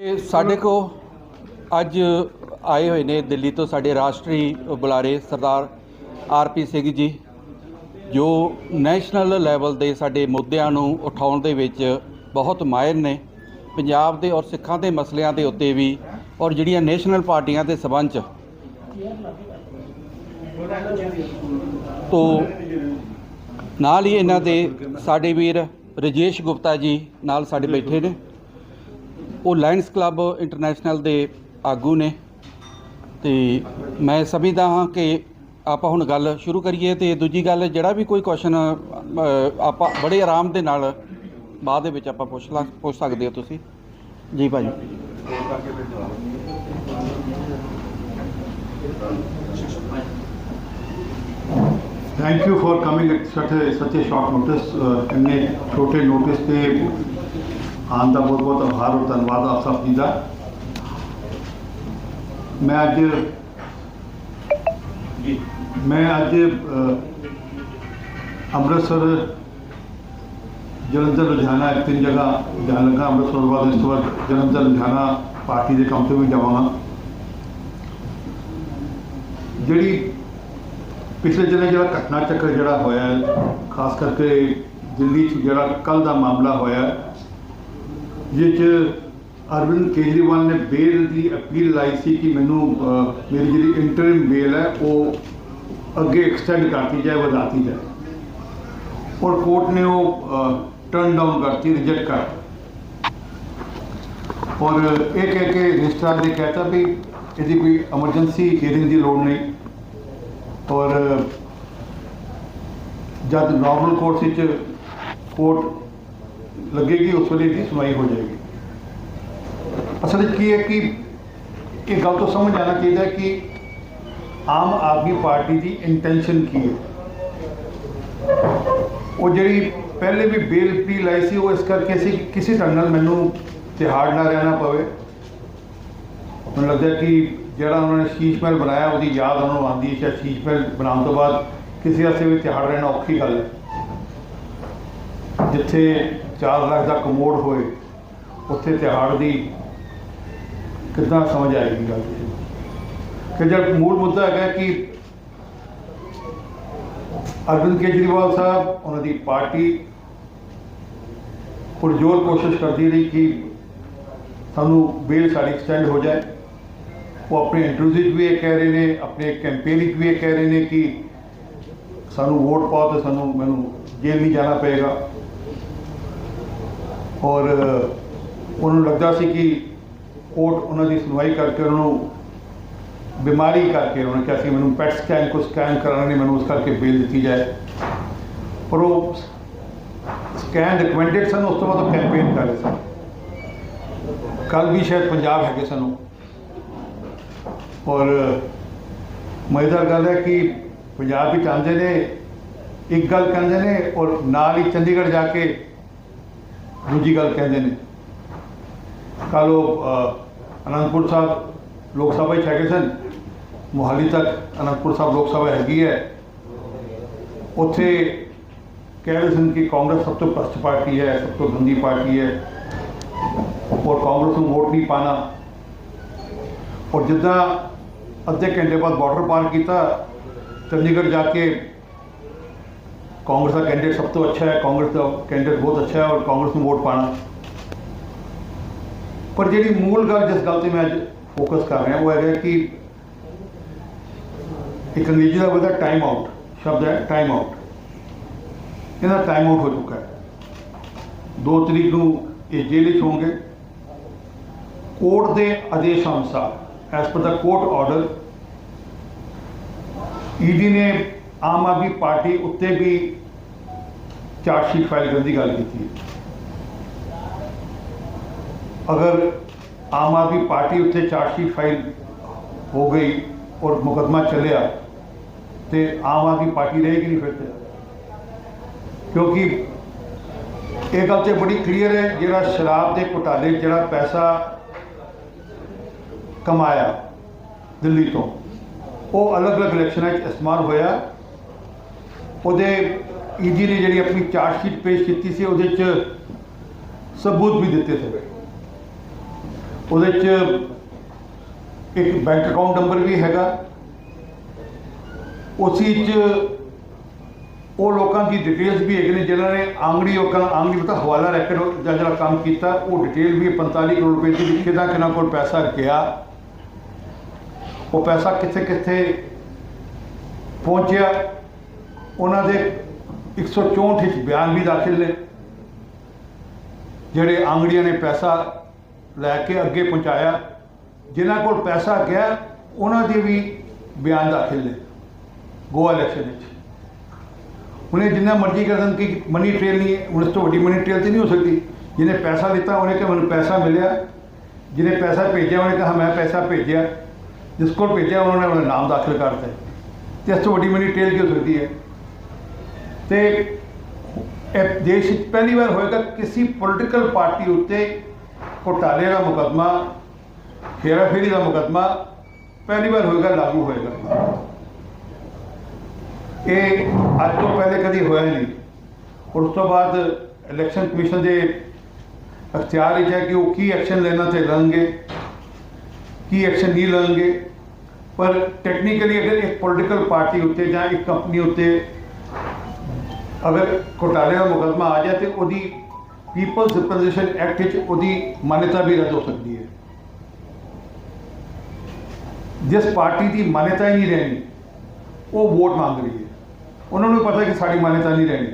ਇਹ ਸਾਡੇ ਕੋ ਅੱਜ ਆਏ ਹੋਏ ਨੇ ਦਿੱਲੀ ਤੋਂ ਸਾਡੇ ਰਾਸ਼ਟਰੀ ਬੁਲਾਰੇ ਸਰਦਾਰ ਆਰਪੀ ਸਿੰਘ ਜੀ, ਜੋ ਨੈਸ਼ਨਲ ਲੈਵਲ ਦੇ ਸਾਡੇ ਮੁੱਦਿਆਂ ਨੂੰ ਉਠਾਉਣ ਦੇ ਵਿੱਚ ਬਹੁਤ ਮਾਹਿਰ ਨੇ। ਪੰਜਾਬ ਦੇ ਔਰ ਸਿੱਖਾਂ ਦੇ ਮਸਲਿਆਂ ਦੇ ਉੱਤੇ ਵੀ ਔਰ ਜਿਹੜੀਆਂ ਨੈਸ਼ਨਲ ਪਾਰਟੀਆਂ ਦੇ ਸਬੰਧ ਤੋਂ ਨਾਲ ਹੀ ਇਹਨਾਂ ਦੇ ਸਾਡੇ ਵੀਰ ਰਜੇਸ਼ ਗੁਪਤਾ ਜੀ ਨਾਲ ਸਾਡੇ ਬੈਠੇ ਨੇ। ਉਹ ਲਾਇਨਸ ਕਲੱਬ ਇੰਟਰਨੈਸ਼ਨਲ ਦੇ ਆਗੂ ਨੇ ਤੇ ਮੈਂ ਸਮਝਦਾ ਹਾਂ ਕਿ ਆਪਾਂ ਹੁਣ ਗੱਲ ਸ਼ੁਰੂ ਕਰੀਏ ਤੇ ਦੂਜੀ ਗੱਲ, ਜਿਹੜਾ ਵੀ ਕੋਈ ਕੁਐਸਚਨ ਆਪਾਂ ਬੜੇ ਆਰਾਮ ਦੇ ਨਾਲ ਬਾਅਦ ਦੇ ਵਿੱਚ ਆਪਾਂ ਪੁੱਛ ਲਾ, ਪੁੱਛ ਸਕਦੇ ਹੋ ਤੁਸੀਂ। ਜੀ ਭਾਜੀ। Thank you for coming at such a such a short notice ਅਹ ਇੰਨੇ ਛੋਟੇ ਨੋਟਿਸ ਤੇ ਆਉਣ ਦਾ ਬਹੁਤ ਬਹੁਤ ਆਭਾਰ ਔਰ ਧੰਨਵਾਦ ਆਪ ਸਭ ਜੀ ਦਾ। ਮੈਂ ਅੱਜ ਜੀ, ਮੈਂ ਅੱਜ ਅੰਮ੍ਰਿਤਸਰ, ਜਲੰਧਰ, ਲੁਧਿਆਣਾ ਇੱਕ ਤਿੰਨ ਜਗ੍ਹਾ ਜਾਣ ਲੱਗਾ ਅੰਮ੍ਰਿਤਸਰ ਤੋਂ ਬਾਅਦ ਇਸ ਤੋਂ ਬਾਅਦ ਜਲੰਧਰ, ਲੁਧਿਆਣਾ ਪਾਰਟੀ ਦੇ ਕੰਮ ਤੇ ਵੀ ਜਾਵਾਂਗਾ। ਜਿਹੜੀ ਪਿਛਲੇ ਦਿਨ ਜਿਹੜਾ ਘਟਨਾ ਚੱਕਰ ਜਿਹੜਾ ਹੋਇਆ ਖਾਸ ਕਰਕੇ ਦਿੱਲੀ 'ਚ ਜਿਹੜਾ ਕੱਲ ਦਾ ਮਾਮਲਾ ਹੋਇਆ ਹੈ, 'ਚ ਅਰਵਿੰਦ ਕੇਜਰੀਵਾਲ ਨੇ ਬੇਲ ਦੀ ਅਪੀਲ ਲਾਈ ਸੀ ਕਿ ਮੈਨੂੰ ਮੇਰੀ ਜਿਹੜੀ ਇੰਟਰਿਮ ਬੇਲ ਹੈ ਉਹ ਅੱਗੇ ਐਕਸਟੈਂਡ ਕਰਤੀ ਜਾਏ ਵਧਾਤੀ ਜਾਏ। ਔਰ ਕੋਰਟ ਨੇ ਉਹ ਟਰਨ ਡਾਊਨ ਕਰਤੀ ਰਿਜੈਕਟ ਕਰ ਔਰ ਇਹ ਕਹਿ ਕੇ ਰਜਿਸਟਰਾਰ ਨੇ ਕਹਿਤਾ ਵੀ ਇਹਦੀ ਕੋਈ ਐਮਰਜੈਂਸੀ ਹੀਅਰਿੰਗ ਦੀ ਲੋੜ ਨਹੀਂ। ਔਰ ਜਦ ਨਾਰਮਲ ਕੋਰਟ ਵਿੱਚ ਕੋਰਟ ਲੱਗੇਗੀ, ਉਸ ਵੇਲੇ ਦੀ ਸੁਣਵਾਈ ਹੋ ਜਾਏਗੀ। ਅਸਲ ਵਿੱਚ ਕੀ ਹੈ ਕਿ ਇਹ ਗੱਲ ਤੋਂ ਸਮਝ ਆਣਾ ਚਾਹੀਦਾ ਕਿ ਆਮ ਆਦਮੀ ਪਾਰਟੀ ਦੀ ਇੰਟੈਂਸ਼ਨ ਕੀ ਹੈ। ਉਹ ਜਿਹੜੀ ਪਹਿਲੇ ਵੀ ਬੇਲ ਪੀ ਲਾਈ ਸੀ, ਉਹ ਇਸ ਕਰਕੇ ਸੀ ਕਿਸੇ ਢੰਗ ਨਾਲ ਮੈਨੂੰ ਤਿਹਾੜ ਨਾ ਰਹਿਣਾ ਪਵੇ। ਮੈਨੂੰ ਲੱਗਦਾ ਕਿ ਜਿਹੜਾ ਉਹਨਾਂ ਨੇ ਸ਼ੀਸ਼ ਮਹਿਲ ਬਣਾਇਆ, ਉਹਦੀ ਯਾਦ ਉਹਨਾਂ ਨੂੰ ਆਉਂਦੀ ਹੈ ਕਿ ਸ਼ੀਸ਼ ਮਹਿਲ ਬਣਾਉਣ ਤੋਂ ਬਾਅਦ ਕਿਸੇ ਵਾਸਤੇ ਵੀ ਤਿਹਾੜ ਰਹਿਣਾ ਔਖੀ ਗੱਲ ਹੈ। ਜਿੱਥੇ 4 ਲੱਖ ਦਾ ਕਮੋਡ ਹੋਏ, ਉੱਥੇ ਤਿਹਾੜ ਦੀ ਕਿੱਦਾਂ ਸਮਝ ਆਏਗੀ ਗੱਲ? ਕਿ ਜਦ ਮੂਲ ਮੁੱਦਾ ਹੈਗਾ ਕਿ ਅਰਵਿੰਦ ਕੇਜਰੀਵਾਲ ਸਾਹਿਬ, ਉਹਨਾਂ ਦੀ ਪਾਰਟੀ ਪੁਰਜੋਰ ਕੋਸ਼ਿਸ਼ ਕਰਦੀ ਰਹੀ ਕਿ ਸਾਨੂੰ ਬੇਲ ਸਾਡੀ ਐਕਸਟੈਂਡ ਹੋ ਜਾਏ। ਉਹ ਆਪਣੇ ਇੰਟਰਵਿਊ 'ਚ ਵੀ ਇਹ ਕਹਿ ਰਹੇ ਨੇ, ਆਪਣੇ ਕੈਂਪੇਨ 'ਚ ਵੀ ਇਹ ਕਹਿ ਰਹੇ ਨੇ ਕਿ ਸਾਨੂੰ ਵੋਟ ਪਾਓ ਤੇ ਸਾਨੂੰ ਮੈਨੂੰ ਜੇਲ੍ਹ ਨਹੀਂ ਜਾਣਾ ਪਏਗਾ। ਔਰ ਉਹਨਾਂ ਨੂੰ ਲੱਗਦਾ ਸੀ ਕਿ ਕੋਰਟ ਉਹਨਾਂ ਦੀ ਸੁਣਵਾਈ ਕਰਕੇ ਉਹਨਾਂ ਨੂੰ ਬਿਮਾਰੀ ਕਰਕੇ ਉਹਨਾਂ ਨੇ ਕਿਹਾ ਸੀ, ਮੈਨੂੰ ਪੈਟ ਸਕੈਨ ਕੋ ਸਕੈਨ ਕਰਾਉਣਾ ਨਹੀਂ, ਮੈਨੂੰ ਉਸ ਕਰਕੇ ਬੇਲ ਦਿੱਤੀ ਜਾਏ। ਪਰ ਉਹ ਸਕੈਨ ਰਿਕਮੈਂਡਡ ਸਨ, ਉਸ ਤੋਂ ਬਾਅਦ ਉਹ ਕੈਂਪੇਨ ਕਰ ਰਹੇ ਸਨ। ਕੱਲ ਵੀ ਸ਼ਾਇਦ ਪੰਜਾਬ ਹੈਗੇ ਸਾਨੂੰ ਔਰ, ਮਜ਼ੇਦਾਰ ਗੱਲ ਹੈ ਕਿ ਪੰਜਾਬ ਵਿੱਚ ਆਉਂਦੇ ਨੇ, ਇੱਕ ਗੱਲ ਕਹਿੰਦੇ ਨੇ ਔਰ ਨਾਲ ਹੀ ਚੰਡੀਗੜ੍ਹ ਜਾ ਕੇ ਦੂਜੀ ਗੱਲ ਕਹਿੰਦੇ ਨੇ। ਕੱਲ੍ਹ ਉਹ ਅਨੰਦਪੁਰ ਸਾਹਿਬ ਲੋਕ ਸਭਾ 'ਚ ਹੈਗੇ ਸਨ। ਮੋਹਾਲੀ ਤੱਕ ਅਨੰਦਪੁਰ ਸਾਹਿਬ ਲੋਕ ਸਭਾ ਹੈਗੀ ਹੈ। ਉੱਥੇ ਕਹਿ ਰਹੇ ਸਨ ਕਿ ਕਾਂਗਰਸ ਸਭ ਤੋਂ ਭ੍ਰਸ਼ਟ ਪਾਰਟੀ ਹੈ, ਸਭ ਤੋਂ ਗੰਦੀ ਪਾਰਟੀ ਹੈ। ਔਰ ਕਾਂਗਰਸ ਨੂੰ ਵੋਟ ਨਹੀਂ ਪਾਣਾ। ਔਰ ਜਿੱਦਾਂ ਅੱਧੇ ਘੰਟੇ ਬਾਅਦ ਬਾਰਡਰ ਪਾਰ ਕੀਤਾ, ਚੰਡੀਗੜ੍ਹ ਜਾ ਕੇ ਕਾਂਗਰਸ ਦਾ ਕੈਂਡੀਡੇਟ ਸਭ ਤੋਂ ਅੱਛਾ ਹੈ ਕਾਂਗਰਸ ਦਾ ਕੈਂਡੀਡੇਟ ਬਹੁਤ ਅੱਛਾ ਹੈ ਔਰ ਕਾਂਗਰਸ ਨੂੰ ਵੋਟ ਪਾਣਾ ਪਰ ਜਿਹੜੀ ਮੂਲ ਗੱਲ ਜਿਸ ਗੱਲ ਤੇ ਮੈਂ ਅੱਜ ਫੋਕਸ ਕਰ ਰਿਹਾ ਉਹ ਹੈਗਾ ਕਿ ਇੱਕ ਅੰਗਰੇਜ਼ੀ ਦਾ ਵਰਡ ਟਾਈਮ ਆਊਟ ਸ਼ਬਦ ਹੈ ਟਾਈਮ ਆਊਟ ਇਹਦਾ ਟਾਈਮ ਆਊਟ ਹੋ ਚੁੱਕਾ ਹੈ 2 ਤਰੀਕ ਨੂੰ ਇਹ ਜੇਲ੍ਹ ਵਿੱਚ ਹੋਣਗੇ ਕੋਰਟ ਦੇ ਆਦੇਸ਼ ਅਨੁਸਾਰ ਐਸ ਪਰ ਦਾ ਕੋਰਟ ਆਰਡਰ ਈਡੀ ਨੇ ਆਮ ਆਦਮੀ ਪਾਰਟੀ ਉੱਤੇ ਵੀ ਚਾਰਜ ਸ਼ੀਟ ਫਾਈਲ ਕਰਨ ਦੀ ਗੱਲ ਕੀਤੀ ਹੈ। ਅਗਰ ਆਮ ਆਦਮੀ ਪਾਰਟੀ ਉੱਤੇ ਚਾਰਜ ਸ਼ੀਟ ਫਾਈਲ ਹੋ ਗਈ ਔਰ ਮੁਕੱਦਮਾ ਚੱਲਿਆ, ਤੇ ਆਮ ਆਦਮੀ ਪਾਰਟੀ ਰਹੇਗੀ ਨਹੀਂ ਫਿਰ ਤੇ। ਕਿਉਂਕਿ ਇਹ ਗੱਲ ਤੇ ਬੜੀ ਕਲੀਅਰ ਹੈ, ਜਿਹੜਾ ਸ਼ਰਾਬ ਦੇ ਘੁਟਾਲੇ, ਜਿਹੜਾ ਪੈਸਾ ਕਮਾਇਆ ਦਿੱਲੀ ਤੋਂ, ਉਹ ਅਲੱਗ-ਅਲੱਗ ਇਲੈਕਸ਼ਨਾਂ 'ਚ ਇਸਤੇਮਾਲ ਹੋਇਆ। ਉਹਦੇ ਈਡੀ ਨੇ ਜਿਹੜੀ ਆਪਣੀ ਚਾਰਜ ਸ਼ੀਟ ਪੇਸ਼ ਕੀਤੀ ਸੀ, ਉਹਦੇ 'ਚ ਸਬੂਤ ਵੀ ਦਿੱਤੇ ਸੀ। ਉਹਦੇ 'ਚ ਇੱਕ ਬੈਂਕ ਅਕਾਊਂਟ ਨੰਬਰ ਵੀ ਹੈਗਾ। ਉਸੀ 'ਚ ਉਹ ਲੋਕਾਂ ਦੀ ਡਿਟੇਲਸ ਵੀ ਹੈਗੇ ਨੇ, ਜਿਨ੍ਹਾਂ ਨੇ ਆਂਗੜੀ ਲੋਕਾਂ ਆਂਗੜੀ ਮਤਲਬ ਹਵਾਲਾ ਰੈਕਡ ਦਾ ਜਿਹੜਾ ਕੰਮ ਕੀਤਾ, ਉਹ ਡਿਟੇਲ ਵੀ 45 ਕਰੋੜ ਰੁਪਏ ਦੀ ਲਿਖੇ ਦਾ ਕਿਹਨਾਂ ਕੋਲ ਪੈਸਾ ਗਿਆ ਉਹ ਪੈਸਾ ਕਿੱਥੇ ਕਿੱਥੇ ਪਹੁੰਚਿਆ, ਉਹਨਾਂ ਦੇ 164 ਵਿੱਚ ਬਿਆਨ ਵੀ ਦਾਖਲ ਨੇ। ਜਿਹੜੇ ਆਂਗੜੀਆਂ ਨੇ ਪੈਸਾ ਲੈ ਕੇ ਅੱਗੇ ਪਹੁੰਚਾਇਆ, ਜਿਨ੍ਹਾਂ ਕੋਲ ਪੈਸਾ ਗਿਆ, ਉਹਨਾਂ ਦੇ ਵੀ ਬਿਆਨ ਦਾਖਲ ਨੇ, ਗੋਆ ਇਲੈਕਸ਼ਨ ਵਿੱਚ। ਉਹਨੇ ਜਿੰਨਾ ਮਰਜ਼ੀ ਕਰ ਦੇਣ, ਕਿ ਮਨੀ ਟ੍ਰੇਲ ਨਹੀਂ ਹੈ, ਹੁਣ ਇਸ ਤੋਂ ਵੱਡੀ ਮਨੀ ਟ੍ਰੇਲ ਤੇ ਨਹੀਂ ਹੋ ਸਕਦੀ। ਜਿਹਨੇ ਪੈਸਾ ਦਿੱਤਾ, ਉਹਨੇ ਕਿਹਾ ਮੈਨੂੰ ਪੈਸਾ ਮਿਲਿਆ। ਜਿਹਨੇ ਪੈਸਾ ਭੇਜਿਆ, ਉਹਨੇ ਕਿਹਾ ਮੈਂ ਪੈਸਾ ਭੇਜਿਆ। ਜਿਸ ਕੋਲ ਭੇਜਿਆ, ਉਹਨਾਂ ਨੇ ਆਪਣਾ ਨਾਮ ਦਾਖਲ ਕਰਤਾ ਤੇ ਇਸ ਤੋਂ ਵੱਡੀ ਮਨੀ ਟ੍ਰੇਲ ਕੀ ਹੋ ਸਕਦੀ ਹੈ? ਤੇ ਇਹ ਦੇਸ਼ ਵਿੱਚ ਪਹਿਲੀ ਵਾਰ ਹੋਏਗਾ ਕਿਸੇ ਪੋਲੀਟੀਕਲ ਪਾਰਟੀ ਉੱਤੇ ਘੋਟਾਲੇ ਦਾ ਮੁਕੱਦਮਾ, ਹੇਰਾਫੇਰੀ ਦਾ ਮੁਕੱਦਮਾ ਪਹਿਲੀ ਵਾਰ ਹੋਏਗਾ, ਲਾਗੂ ਹੋਏਗਾ। ਇਹ ਅੱਜ ਤੋਂ ਪਹਿਲੇ ਕਦੀ ਹੋਇਆ ਹੀ ਨਹੀਂ। ਉਸ ਤੋਂ ਬਾਅਦ ਇਲੈਕਸ਼ਨ ਕਮਿਸ਼ਨ ਦੇ ਅਖਤਿਆਰ ਵਿੱਚ ਹੈ ਕਿ ਉਹ ਕੀ ਐਕਸ਼ਨ ਲੈਣਾ ਤੇ ਲੈਣਗੇ ਕੀ ਐਕਸ਼ਨ ਨਹੀਂ ਲੈਣਗੇ ਪਰ ਟੈਕਨੀਕਲੀ ਅਗਰ ਇੱਕ ਪੋਲੀਟੀਕਲ ਪਾਰਟੀ ਉੱਤੇ ਜਾਂ ਇੱਕ ਕੰਪਨੀ ਉੱਤੇ ਅਗਰ ਘੋਟਾਲੇ ਦਾ ਮੁਕੱਦਮਾ ਆ ਜਾਏ ਤੇ ਉਹਦੀ ਪੀਪਲਸ ਰਿਪਰੈਜ਼ੈਂਟੇਸ਼ਨ ਐਕਟ ਵਿੱਚ ਉਹਦੀ ਮਾਨਤਾ ਵੀ ਰੱਦ ਹੋ ਸਕਦੀ ਹੈ। ਜਿਸ ਪਾਰਟੀ ਦੀ ਮਾਨਤਾ ਹੀ ਨਹੀਂ ਰਹਿਣੀ, ਉਹ ਵੋਟ ਮੰਗ ਰਹੀ ਹੈ। ਉਹਨਾਂ ਨੂੰ ਪਤਾ ਕਿ ਸਾਡੀ ਮਾਨਤਾ ਨਹੀਂ ਰਹਿਣੀ।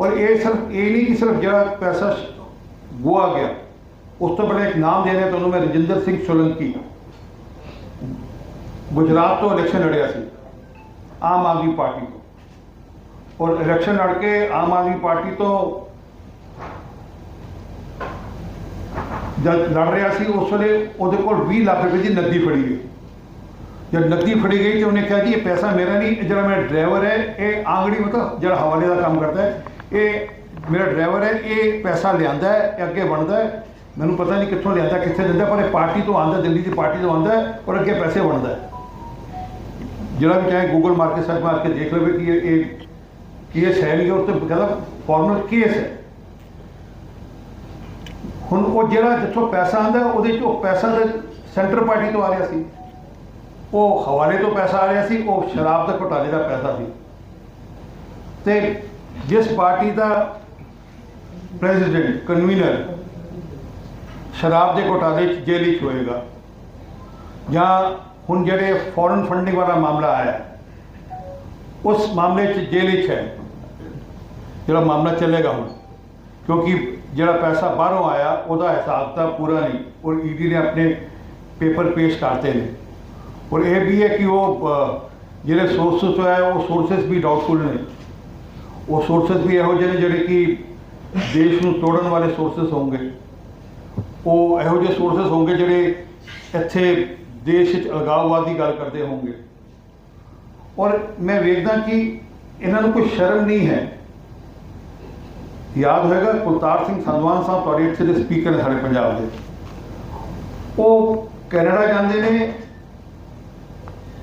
ਔਰ ਇਹ ਸਿਰਫ, ਇਹ ਨਹੀਂ ਕਿ ਸਿਰਫ ਜਿਹੜਾ ਪੈਸਾ ਗੋਆ ਗਿਆ, ਉਸ ਤੋਂ ਪਹਿਲਾਂ ਇੱਕ ਨਾਮ ਦੇ ਰਿਹਾ ਤੁਹਾਨੂੰ ਮੈਂ ਰਜਿੰਦਰ ਸਿੰਘ ਸੋਲੰਕੀ। ਗੁਜਰਾਤ ਤੋਂ ਇਲੈਕਸ਼ਨ ਲੜਿਆ ਸੀ। ਆਮ ਆਦਮੀ ਪਾਰਟੀ ਤੋਂ। ਔਰ ਇਲੈਕਸ਼ਨ ਲੜ ਕੇ ਆਮ ਆਦਮੀ ਪਾਰਟੀ ਤੋਂ ਜਦ ਲੜ ਰਿਹਾ ਸੀ, ਉਸ ਵੇਲੇ ਉਹਦੇ ਕੋਲ 20 ਲੱਖ ਰੁਪਏ ਦੀ ਨਕਦੀ ਫੜੀ ਗਈ। ਜਦ ਨਕਦੀ ਫੜੀ ਗਈ ਤੇ ਉਹਨੇ ਕਿਹਾ ਕਿ ਇਹ ਪੈਸਾ ਮੇਰਾ ਨਹੀਂ, ਇਹ ਜਿਹੜਾ ਮੇਰਾ ਡਰਾਈਵਰ ਹੈ, ਇਹ ਆਂਗੜੀ ਮਤਲਬ ਜਿਹੜਾ ਹਵਾਲੇ ਦਾ ਕੰਮ ਕਰਦਾ ਹੈ, ਇਹ ਮੇਰਾ ਡਰਾਈਵਰ ਹੈ, ਇਹ ਪੈਸਾ ਲਿਆਂਦਾ ਹੈ, ਇਹ ਅੱਗੇ ਬਣਦਾ ਹੈ। ਮੈਨੂੰ ਪਤਾ ਨਹੀਂ ਕਿੱਥੋਂ ਲਿਆਂਦਾ, ਕਿੱਥੇ ਦਿੰਦਾ, ਪਰ ਇਹ ਪਾਰਟੀ ਤੋਂ ਆਂਦਾ, ਦਿੱਲੀ ਦੀ ਪਾਰਟੀ ਤੋਂ ਆਂਦਾ ਔਰ ਅੱਗੇ ਪੈਸੇ ਬਣਦਾ ਜਿਹੜਾ ਵੀ ਚਾਹੇ ਗੂਗਲ ਮਾਰ ਕੇ ਸਰਚ ਮਾਰ ਕੇ ਦੇਖ ਲਵੇ ਕਿ ਇਹ ਕੇਸ ਹੈ ਨਹੀਂ ਉਹ ਤੇ ਕਹਿੰਦਾ ਫਾਰਮਲ ਕੇਸ ਹੈ। ਹੁਣ ਉਹ ਜਿਹੜਾ ਜਿੱਥੋਂ ਪੈਸਾ ਆਂਦਾ ਉਹਦੇ ਚ ਉਹ ਪੈਸਾ ਤੇ ਸੈਂਟਰ ਪਾਰਟੀ ਤੋਂ ਆ ਰਿਹਾ ਸੀ। ਉਹ ਹਵਾਲੇ ਤੋਂ ਪੈਸਾ ਆ ਰਿਹਾ ਸੀ, ਉਹ ਸ਼ਰਾਬ ਦੇ ਘੁਟਾਲੇ ਦਾ ਪੈਸਾ ਸੀ। ਤੇ ਜਿਸ ਪਾਰਟੀ ਦਾ ਪ੍ਰੈਜ਼ੀਡੈਂਟ ਕਨਵੀਨਰ ਸ਼ਰਾਬ ਦੇ ਘੁਟਾਲੇ 'ਚ ਜੇਲ੍ਹ 'ਚ ਹੋਏਗਾ। ਜਾਂ ਹੁਣ ਜਿਹੜੇ ਫੋਰਨ ਫੰਡਿੰਗ ਵਾਲਾ ਮਾਮਲਾ ਆਇਆ, ਉਸ ਮਾਮਲੇ 'ਚ ਜੇਲ੍ਹ 'ਚ ਹੈ। ਜਿਹੜਾ ਮਾਮਲਾ ਚੱਲੇਗਾ ਹੁਣ। ਕਿਉਂਕਿ ਜਿਹੜਾ ਪੈਸਾ ਬਾਹਰੋਂ ਆਇਆ, ਉਹਦਾ ਹਿਸਾਬ ਤਾਂ ਪੂਰਾ ਨਹੀਂ। ਔਰ ਈਡੀ ਨੇ ਆਪਣੇ ਪੇਪਰ ਪੇਸ਼ ਕਰਤੇ ਨੇ। ਔਰ ਇਹ ਵੀ ਹੈ ਕਿ ਉਹ ਜਿਹੜੇ ਸੋਰਸਸ ਤੋਂ ਉਹ ਸੋਰਸਸ ਵੀ ਡਾਊਟਫੁਲ ਨੇ। ਉਹ ਸੋਰਸਸ ਵੀ ਇਹੋ ਜਿਹੇ ਨੇ ਜਿਹੜੇ ਕਿ ਦੇਸ਼ ਨੂੰ ਤੋੜਨ ਵਾਲੇ ਸੋਰਸਸ ਹੋਣਗੇ। ਉਹ ਇਹੋ ਜਿਹੇ ਸੋਰਸਸ ਹੋਣਗੇ ਜਿਹੜੇ ਇੱਥੇ ਦੇਸ਼ ਵਿੱਚ ਅਲਗਾਵਵਾਦ ਦੀ ਗੱਲ ਕਰਦੇ ਹੋਣਗੇ। ਔਰ ਮੈਂ ਵੇਖਦਾ ਕਿ ਇਹਨਾਂ ਨੂੰ ਕੋਈ ਸ਼ਰਮ ਨਹੀਂ ਹੈ। ਯਾਦ ਹੋਏਗਾ ਕੁਲਤਾਰ ਸਿੰਘ ਸੰਧਵਾਨ ਸਾਹਿਬ ਤੁਹਾਡੇ ਇੱਥੇ ਦੇ ਸਪੀਕਰ ਨੇ ਸਾਡੇ ਪੰਜਾਬ ਦੇ। ਉਹ ਕੈਨੇਡਾ ਜਾਂਦੇ ਨੇ,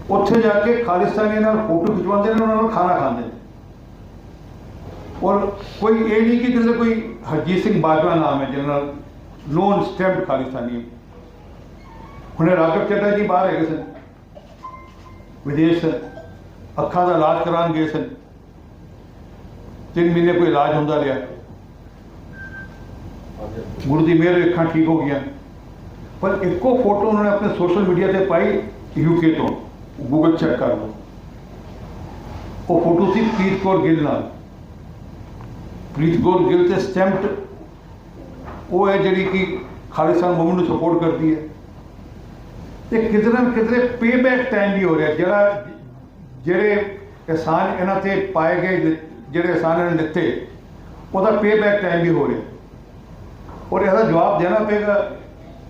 ਉੱਥੇ ਜਾ ਕੇ ਖਾਲਿਸਤਾਨੀ ਨਾਲ ਫੋਟੋ ਖਿਚਵਾਉਂਦੇ ਨੇ, ਉਹਨਾਂ ਨਾਲ ਖਾਣਾ ਖਾਂਦੇ ਨੇ। ਔਰ ਕੋਈ ਇਹ ਨਹੀਂ ਕਿ ਕਿਸੇ ਕੋਈ ਹਰਜੀਤ ਸਿੰਘ ਬਾਜਵਾ ਨਾਮ ਹੈ ਜਿਹਨਾਂ ਨਾਲ ਨੋਨ ਸਟੈਂਪ ਖਾਲਿਸਤਾਨੀ ਹੁਣੇ ਰਾਘਵ ਚੱਡਾ ਜੀ ਬਾਹਰ ਹੈਗੇ ਸਨ। ਵਿਦੇਸ਼ ਅੱਖਾਂ ਦਾ ਇਲਾਜ ਕਰਾਉਣ ਗਏ ਸਨ। ਤਿੰਨ ਮਹੀਨੇ ਕੋਈ ਇਲਾਜ ਹੁੰਦਾ ਰਿਹਾ। ਗੁਰੂ ਦੀ ਮਿਹਰ ਅੱਖਾਂ ਠੀਕ ਹੋ ਗਈਆਂ। ਪਰ ਇੱਕੋ ਫੋਟੋ ਉਹਨਾਂ ਨੇ ਆਪਣੇ ਸੋਸ਼ਲ ਮੀਡੀਆ ਤੇ ਪਾਈ ਯੂਕੇ ਤੋਂ। ਗੂਗਲ ਚੈੱਕ ਕਰ ਲਓ। ਉਹ ਫੋਟੋ ਸੀ ਪ੍ਰੀਤ ਕੌਰ ਗਿੱਲ ਨਾਲ। ਪ੍ਰੀਤ ਕੌਰ ਗਿੱਲ ਤੇ ਸਟੈਂਪਡ ਉਹ ਹੈ ਜਿਹੜੀ ਕਿ ਖਾਲਿਸਤਾਨ ਮੂਵਮੈਂਟ ਨੂੰ ਸਪੋਰਟ ਕਰਦੀ ਹੈ। ਤੇ ਕਿਤੇ ਨਾ ਕਿਤੇ ਪੇਬੈਕ ਟਾਈਮ ਵੀ ਹੋ ਰਿਹਾ। ਜਿਹੜਾ ਜਿਹੜੇ ਕਿਸਾਨ ਇਹਨਾਂ ਤੇ ਪਾਏ ਗਏ, ਜਿਹੜੇ ਕਿਸਾਨ ਇਹਨਾਂ ਨੇ ਦਿੱਤੇ, ਉਹਦਾ ਪੇਬੈਕ ਟਾਈਮ ਵੀ ਹੋ ਰਿਹਾ। ਔਰ ਇਹਦਾ ਜਵਾਬ ਦੇਣਾ ਪਏਗਾ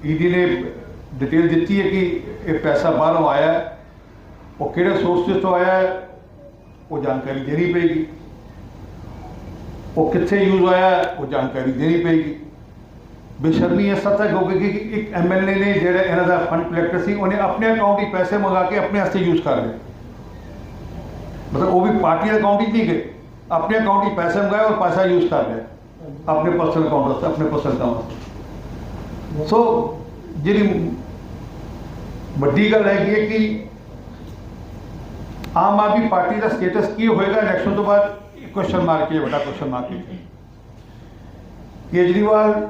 ਈਡੀ ਨੇ ਡਿਟੇਲ ਦਿੱਤੀ ਹੈ ਕਿ ਇਹ ਪੈਸਾ ਬਾਹਰੋਂ ਆਇਆ ਹੈ, ਉਹ ਕਿਹੜੇ ਸੋਰਸ ਤੋਂ ਆਇਆ ਹੈ, ਉਹ ਜਾਣਕਾਰੀ ਦੇਣੀ ਪਏਗੀ। ਉਹ ਕਿੱਥੇ ਯੂਜ਼ ਹੋਇਆ ਉਹ ਜਾਣਕਾਰੀ ਦੇਣੀ ਪਏਗੀ। ਬੇਸ਼ਰਮੀ ਇਸ ਹੱਦ ਤੱਕ ਹੋ ਗਈ ਕਿ ਇੱਕ ਐਮਐਲਏ ਨੇ ਜਿਹੜਾ ਇਹਨਾਂ ਦਾ ਫੰਡ ਕਲੈਕਟਰ ਸੀ ਉਹਨੇ ਆਪਣੇ ਅਕਾਊਂਟ ਹੀ ਪੈਸੇ ਮੰਗਾ ਕੇ ਆਪਣੇ ਵਾਸਤੇ ਯੂਜ਼ ਕਰ ਲਏ। ਮਤਲਬ ਉਹ ਵੀ ਪਾਰਟੀ ਦੇ ਅਕਾਊਂਟ ਹੀ ਨਹੀਂ ਗਏ। ਆਪਣੇ ਅਕਾਊਂਟ 'ਚ ਪੈਸੇ ਮੰਗਾਏ ਔਰ ਪੈਸਾ ਯੂਜ਼ ਕਰ ਲਿਆ। ਆਪਣੇ ਪਰਸਨਲ ਅਕਾਊਂਟ ਵਾਸਤੇ, ਆਪਣੇ ਪਰਸਨਲ ਅਕਾਊਂਟ ਵਾਸਤੇ। ਸੋ ਜਿਹੜੀ ਵੱਡੀ ਗੱਲ ਹੈਗੀ ਹੈ ਕਿ ਆਮ ਆਦਮੀ ਪਾਰਟੀ ਦਾ ਸਟੇਟਸ ਕੀ ਹੋਏਗਾ ਇਲੈਕਸ਼ਨ ਤੋਂ ਬਾਅਦ? ਕੁਐਸਚਨ ਮਾਰਕ ਹੈ ਵੱਡਾ ਕੁਐਸਚਨ ਮਾਰਕ ਹੈ ਕੇਜਰੀਵਾਲ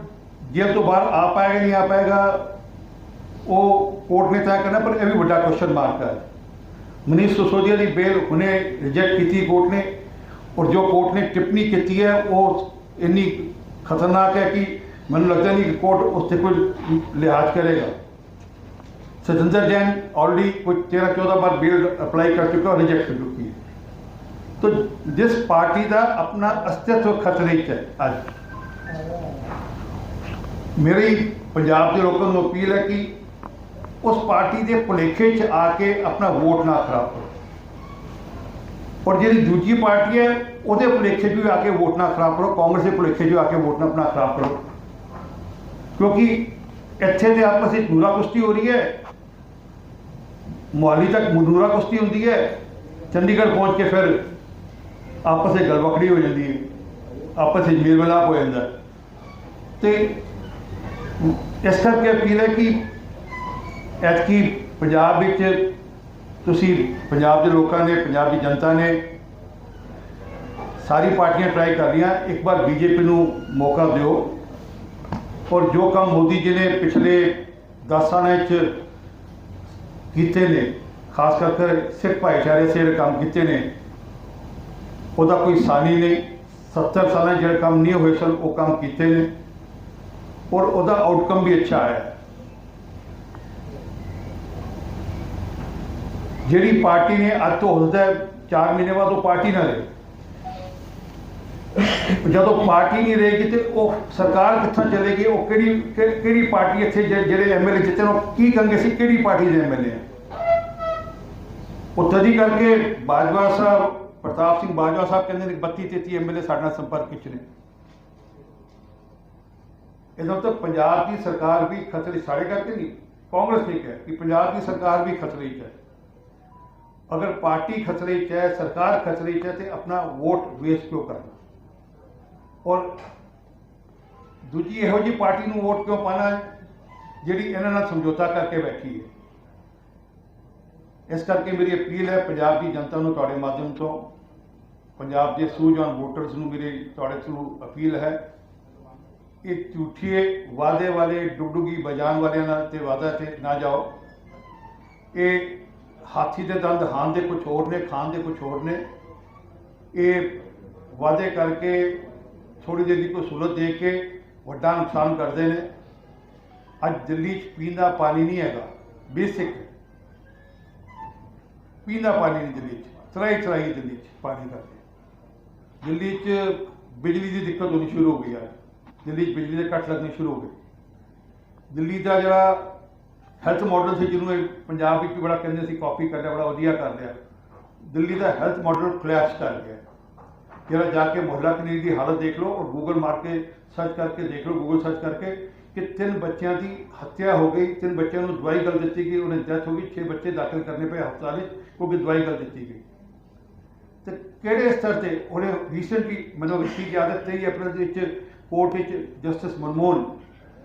ਜੇਲ੍ਹ ਤੋਂ ਬਾਹਰ ਆ ਪਾਏਗਾ, ਨਹੀਂ ਆ ਪਾਏਗਾ, ਉਹ ਕੋਰਟ ਨੇ ਤੈਅ ਕਰਨਾ ਪਰ ਇਹ ਵੀ ਵੱਡਾ ਕੁਐਸਚਨ ਮਾਰਕ ਹੈ। ਮਨੀਸ਼ ਸਿਸੋਦੀਆ ਦੀ ਬੇਲ ਹੁਣੇ ਰਿਜੈਕਟ ਕੀਤੀ ਕੋਰਟ ਨੇ, ਔਰ ਜੋ ਕੋਰਟ ਨੇ ਟਿੱਪਣੀ ਕੀਤੀ ਹੈ, ਉਹ ਇੰਨੀ ਖਤਰਨਾਕ ਹੈ ਕਿ ਮੈਨੂੰ ਲੱਗਦਾ ਨਹੀਂ ਕਿ ਕੋਰਟ ਉਸ ਤੇ ਕੋਈ ਲਿਹਾਜ਼ ਕਰੇਗਾ सतेंद्र जैन ऑलरेडी कुछ तेरह चौदह बार बेल अप्लाई कर चुका और रिजेक्ट कर चुकी है तो जिस पार्टी का अपना अस्तित्व खतरे च है आज मेरी पंजाब के लोगों को अपील है कि उस पार्टी के भुलेखे च आके अपना वोट ना खराब करो और ਜਿਹੜੀ ਦੂਜੀ ਪਾਰਟੀ ਹੈ ਉਹਦੇ ਭੁਲੇਖੇ 'ਚ ਵੀ ਆ ਕੇ ਵੋਟ ਨਾ ਖਰਾਬ ਕਰੋ, ਕਾਂਗਰਸ ਦੇ ਭੁਲੇਖੇ 'ਚ ਆ ਕੇ ਵੋਟ ਨਾ ਆਪਣਾ ਖਰਾਬ ਕਰੋ। ਕਿਉਂਕਿ ਇੱਥੇ ਤੇ ਆਪਸ ਵਿੱਚ ਨੂਰਾ ਕੁਸ਼ਤੀ ਹੋ ਰਹੀ ਹੈ। ਮੁਹਾਲੀ ਤੱਕ ਨੂਰਾ ਕੁਸ਼ਤੀ ਹੁੰਦੀ ਹੈ। ਚੰਡੀਗੜ੍ਹ ਪਹੁੰਚ ਕੇ ਫਿਰ ਆਪਸ ਵਿੱਚ ਗਲਵਕੜੀ ਹੋ ਜਾਂਦੀ ਹੈ। ਆਪਸ ਵਿੱਚ ਮੇਲ ਮਿਲਾਪ ਹੋ ਜਾਂਦਾ। ਹੈ। ਤੇ ਇਸ ਕਰਕੇ ਅਪੀਲ ਹੈ ਕਿ ਐਤਕੀ ਪੰਜਾਬ ਵਿੱਚ ਤੁਸੀਂ ਪੰਜਾਬ ਦੇ ਲੋਕਾਂ ਨੇ ਪੰਜਾਬ ਦੀ ਜਨਤਾ ਨੇ ਸਾਰੀ ਪਾਰਟੀਆਂ ਟਰਾਈ ਕਰ ਰਹੀਆਂ ਇੱਕ ਵਾਰ ਬੀਜੇਪੀ ਨੂੰ ਮੌਕਾ ਦਿਓ। ਔਰ ਜੋ ਕੰਮ ਮੋਦੀ ਜੀ ਨੇ ਪਿਛਲੇ 10 ਸਾਲਾਂ 'ਚ ਕੀਤੇ ਨੇ, ਖਾਸ ਕਰਕੇ ਸਿੱਖ ਭਾਈਚਾਰੇ ਸੇ ਜਿਹੜੇ ਕੰਮ ਕੀਤੇ ਨੇ, ਉਹਦਾ ਕੋਈ ਸਾਨੀ ਨਹੀਂ। 70 ਸਾਲਾਂ 'ਚ ਜਿਹੜੇ ਕੰਮ ਨਹੀਂ ਹੋਏ ਸਨ, ਉਹ ਕੰਮ ਕੀਤੇ ਨੇ। ਔਰ ਉਹਦਾ ਆਊਟਕਮ ਵੀ ਅੱਛਾ ਆਇਆ ਜਿਹੜੀ ਪਾਰਟੀ ਨੇ ਅੱਜ ਤੋਂ ਹੋ ਸਕਦਾ 4 ਮਹੀਨੇ ਬਾਅਦ ਉਹ ਪਾਰਟੀ ਨਾ ਰਹੇ ਜਦੋਂ ਪਾਰਟੀ ਨਹੀਂ ਰਹੇਗੀ ਤੇ ਉਹ ਸਰਕਾਰ ਕਿੱਥੋਂ ਚੱਲੇਗੀ, ਉਹ ਕਿਹੜੀ ਕਿਹੜੀ ਪਾਰਟੀ ਇੱਥੇ ਜਿਹੜੇ- ਜਿਹੜੇ ਐਮਐਲਏ ਜਿੱਤੇ ਨੇ ਉਹ ਕੀ ਕਹਾਂਗੇ ਸੀ ਕਿਹੜੀ ਪਾਰਟੀ ਦੇ ਐਮਐਲਏ ਆ? ਉਹ ਤਦੀ ਕਰਕੇ ਬਾਜਵਾ ਸਾਹਿਬ, ਪ੍ਰਤਾਪ ਸਿੰਘ ਬਾਜਵਾ ਸਾਹਿਬ ਕਹਿੰਦੇ ਨੇ 32 33 ਐਮਐਲਏ ਸਾਡੇ ਨਾਲ ਸੰਪਰਕ ਵਿੱਚ ਨੇ। ਇਹਦਾ ਮਤਲਬ ਪੰਜਾਬ ਦੀ ਸਰਕਾਰ ਵੀ ਖਤਰੇ ਸਾਡੇ ਕਰਕੇ ਨਹੀਂ, ਕਾਂਗਰਸ ਨੇ ਕਿਹਾ ਕਿ ਪੰਜਾਬ ਦੀ ਸਰਕਾਰ ਵੀ ਖਤਰੇ 'ਚ ਹੈ। ਅਗਰ ਪਾਰਟੀ ਖਤਰੇ 'ਚ ਹੈ, ਸਰਕਾਰ ਖਤਰੇ 'ਚ ਹੈ ਤੇ ਆਪਣਾ ਵੋਟ ਵੇਸਟ ਕਿਉਂ ਕਰਨਾ? ਔਰ ਦੂਜੀ ਇਹੋ ਜਿਹੀ ਪਾਰਟੀ ਨੂੰ ਵੋਟ ਕਿਉਂ ਪਾਣਾ ਹੈ? ਜਿਹੜੀ ਇਹਨਾਂ ਨਾਲ ਸਮਝੌਤਾ ਕਰਕੇ ਬੈਠੀ ਹੈ। ਇਸ ਕਰਕੇ ਮੇਰੀ ਅਪੀਲ ਹੈ ਪੰਜਾਬ ਦੀ ਜਨਤਾ ਨੂੰ ਤੁਹਾਡੇ ਮਾਧਿਅਮ ਤੋਂ, ਪੰਜਾਬ ਦੇ ਸੂਝਵਾਨ ਵੋਟਰਸ ਨੂੰ ਮੇਰੀ ਤੁਹਾਡੇ ਥਰੂ ਅਪੀਲ ਹੈ, ਇਹ ਝੂਠੇ ਵਾਅਦੇ ਵਾਲੇ, ਡੁਗਡੁਗੀ ਬਜਾਨ ਵਾਲਿਆਂ ਨਾਲ ਤੇ ਵਾਅਦਾ ਤੇ ਨਾ ਜਾਓ। ਇਹ ਹਾਥੀ ਦੇ ਦੰਦ, ਹਾਨ ਦੇ ਕੁਝ ਹੋਰ ਨੇ, ਖਾਨ ਦੇ ਕੁਝ ਹੋਰ ਨੇ। ਇਹ ਵਾਅਦੇ ਕਰਕੇ ਥੋੜੀ ਦੇਰ ਦੀ ਕੋਈ ਸਹੂਲਤ ਦੇ ਕੇ ਵੱਡਾ ਨੁਕਸਾਨ ਕਰਦੇ ਨੇ। ਅੱਜ ਦਿੱਲੀ 'ਚ ਪੀਣ ਦਾ ਪਾਣੀ ਨਹੀਂ ਹੈਗਾ, ਬੇਸਿਕ। ਪੀਣ ਦਾ ਪਾਣੀ ਨਹੀਂ ਦਿੱਲੀ 'ਚ ਤਰਾਈ ਤਰਾਈ ਦਿੱਲੀ 'ਚ ਪਾਣੀ ਕਰਦੇ ਦਿੱਲੀ 'ਚ ਬਿਜਲੀ ਦੀ ਦਿੱਕਤ ਹੋਣੀ ਸ਼ੁਰੂ ਹੋ ਗਈ ਹੈ ਦਿੱਲੀ 'ਚ ਬਿਜਲੀ ਦੇ ਕੱਟ ਲੱਗਣੇ ਸ਼ੁਰੂ ਹੋ ਗਏ। ਦਿੱਲੀ ਦਾ ਜਿਹੜਾ ਹੈਲਥ ਮਾਡਲ ਸੀ, ਜਿਹਨੂੰ ਇਹ ਪੰਜਾਬ ਵਿੱਚ ਬੜਾ ਕਹਿੰਦੇ ਸੀ ਕਾਪੀ ਕਰ ਰਿਹਾ ਬੜਾ ਵਧੀਆ ਕਰ ਰਿਹਾ ਦਿੱਲੀ ਦਾ ਹੈਲਥ ਮਾਡਲ ਕਲੈਸ਼ ਕਰ ਗਿਆ। ਜਰਾ ਜਾ ਕੇ ਮੁਹੱਲਾ ਕਲੀਨਿਕ ਦੀ ਹਾਲਤ ਦੇਖ ਲਓ ਔਰ ਗੂਗਲ ਮਾਰ ਕੇ ਸਰਚ ਕਰਕੇ ਦੇਖ ਲਓ ਗੂਗਲ ਸਰਚ ਕਰਕੇ ਕਿ ਤਿੰਨ ਬੱਚਿਆਂ ਦੀ ਹੱਤਿਆ ਹੋ ਗਈ, ਤਿੰਨ ਬੱਚਿਆਂ ਨੂੰ ਦਵਾਈ ਗਲ ਦਿੱਤੀ ਗਈ, ਉਹਨਾਂ ਦੀ ਡੈਥ ਹੋ ਗਈ 6 ਬੱਚੇ ਦਾਖਲ ਕਰਨੇ ਪਏ ਹਸਪਤਾਲ ਵਿੱਚ ਕਿਉਂਕਿ ਦਵਾਈ ਗਲ ਦਿੱਤੀ ਗਈ। ਤੇ ਕਿਹੜੇ ਸਤਰ ਤੇ ਉਹਨੇ ਰੀਸੈਂਟਲੀ ਮੈਨੂੰ ਇਸ ਯਾਦ ਹੈ 23 ਅਪ੍ਰੈਲ ਦੇ ਵਿੱਚ ਕੋਰਟ ਵਿੱਚ ਜਸਟਿਸ ਮਨਮੋਹਨ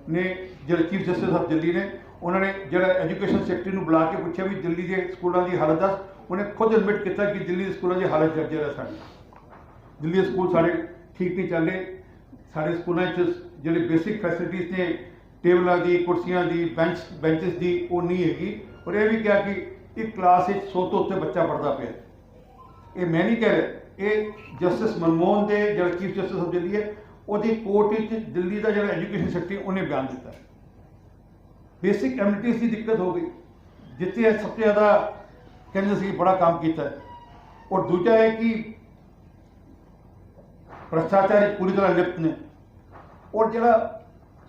ਨੇ, ਜਿਹੜਾ ਚੀਫ ਜਸਟਿਸ ਆਫ ਦਿੱਲੀ ਨੇ, ਉਹਨਾਂ ਨੇ ਜਿਹੜਾ ਐਜੂਕੇਸ਼ਨ ਸੈਕਟਰੀ ਨੂੰ ਬੁਲਾ ਕੇ ਪੁੱਛਿਆ ਵੀ ਦਿੱਲੀ ਦੇ ਸਕੂਲਾਂ ਦੀ ਹਾਲਤ ਦੱਸ, ਉਹਨੇ ਖੁਦ ਐਡਮਿਟ ਕੀਤਾ ਕਿ ਦਿੱਲੀ ਦੇ ਸਕੂਲਾਂ ਦੀ ਹਾਲਤ ਜਰਜਰ ਹੈ ਸਾਡੀ। ਦਿੱਲੀ ਦੇ ਸਕੂਲ ਸਾਡੇ ਠੀਕ ਨਹੀਂ ਚੱਲ ਰਹੇ। ਸਾਡੇ ਸਕੂਲਾਂ 'ਚ ਜਿਹੜੇ ਬੇਸਿਕ ਫੈਸਿਲਿਟੀਜ਼ ਨੇ, ਟੇਬਲਾਂ ਦੀ, ਕੁਰਸੀਆਂ ਦੀ ਬੈਂਚ ਬੈਂਚਸ ਦੀ, ਉਹ ਨਹੀਂ ਹੈਗੀ। ਔਰ ਇਹ ਵੀ ਕਿਹਾ ਕਿ ਇੱਕ ਕਲਾਸ ਵਿੱਚ 100 ਤੋਂ ਉੱਤੇ ਬੱਚਾ ਪੜ੍ਹਦਾ ਪਿਆ। ਇਹ ਮੈਂ ਨਹੀਂ ਕਹਿ ਰਿਹਾ। ਇਹ ਜਸਟਿਸ ਮਨਮੋਹਨ ਦੇ ਜਿਹੜਾ ਚੀਫ ਜਸਟਿਸ ਆਫ ਦਿੱਲੀ ਹੈ, ਉਹਦੀ ਕੋਰਟ ਵਿੱਚ ਦਿੱਲੀ ਦਾ ਜਿਹੜਾ ਐਜੂਕੇਸ਼ਨ ਸੈਕਟਰੀ ਉਹਨੇ ਬਿਆਨ ਦਿੱਤਾ। ਬੇਸਿਕ ਐਮਿਨਿਟੀਜ਼ ਦੀ ਦਿੱਕਤ ਹੋ ਗਈ। ਜਿੱਥੇ ਇਹ ਸਭ ਤੋਂ ਜ਼ਿਆਦਾ ਕਹਿੰਦੇ ਸੀ ਬੜਾ ਕੰਮ ਕੀਤਾ। ਔਰ ਦੂਜਾ ਹੈ ਕਿ ਭ੍ਰਿਸ਼ਟਾਚਾਰੀ ਪੂਰੀ ਤਰ੍ਹਾਂ ਲਿਪਤ ਨੇ। ਔਰ ਜਿਹੜਾ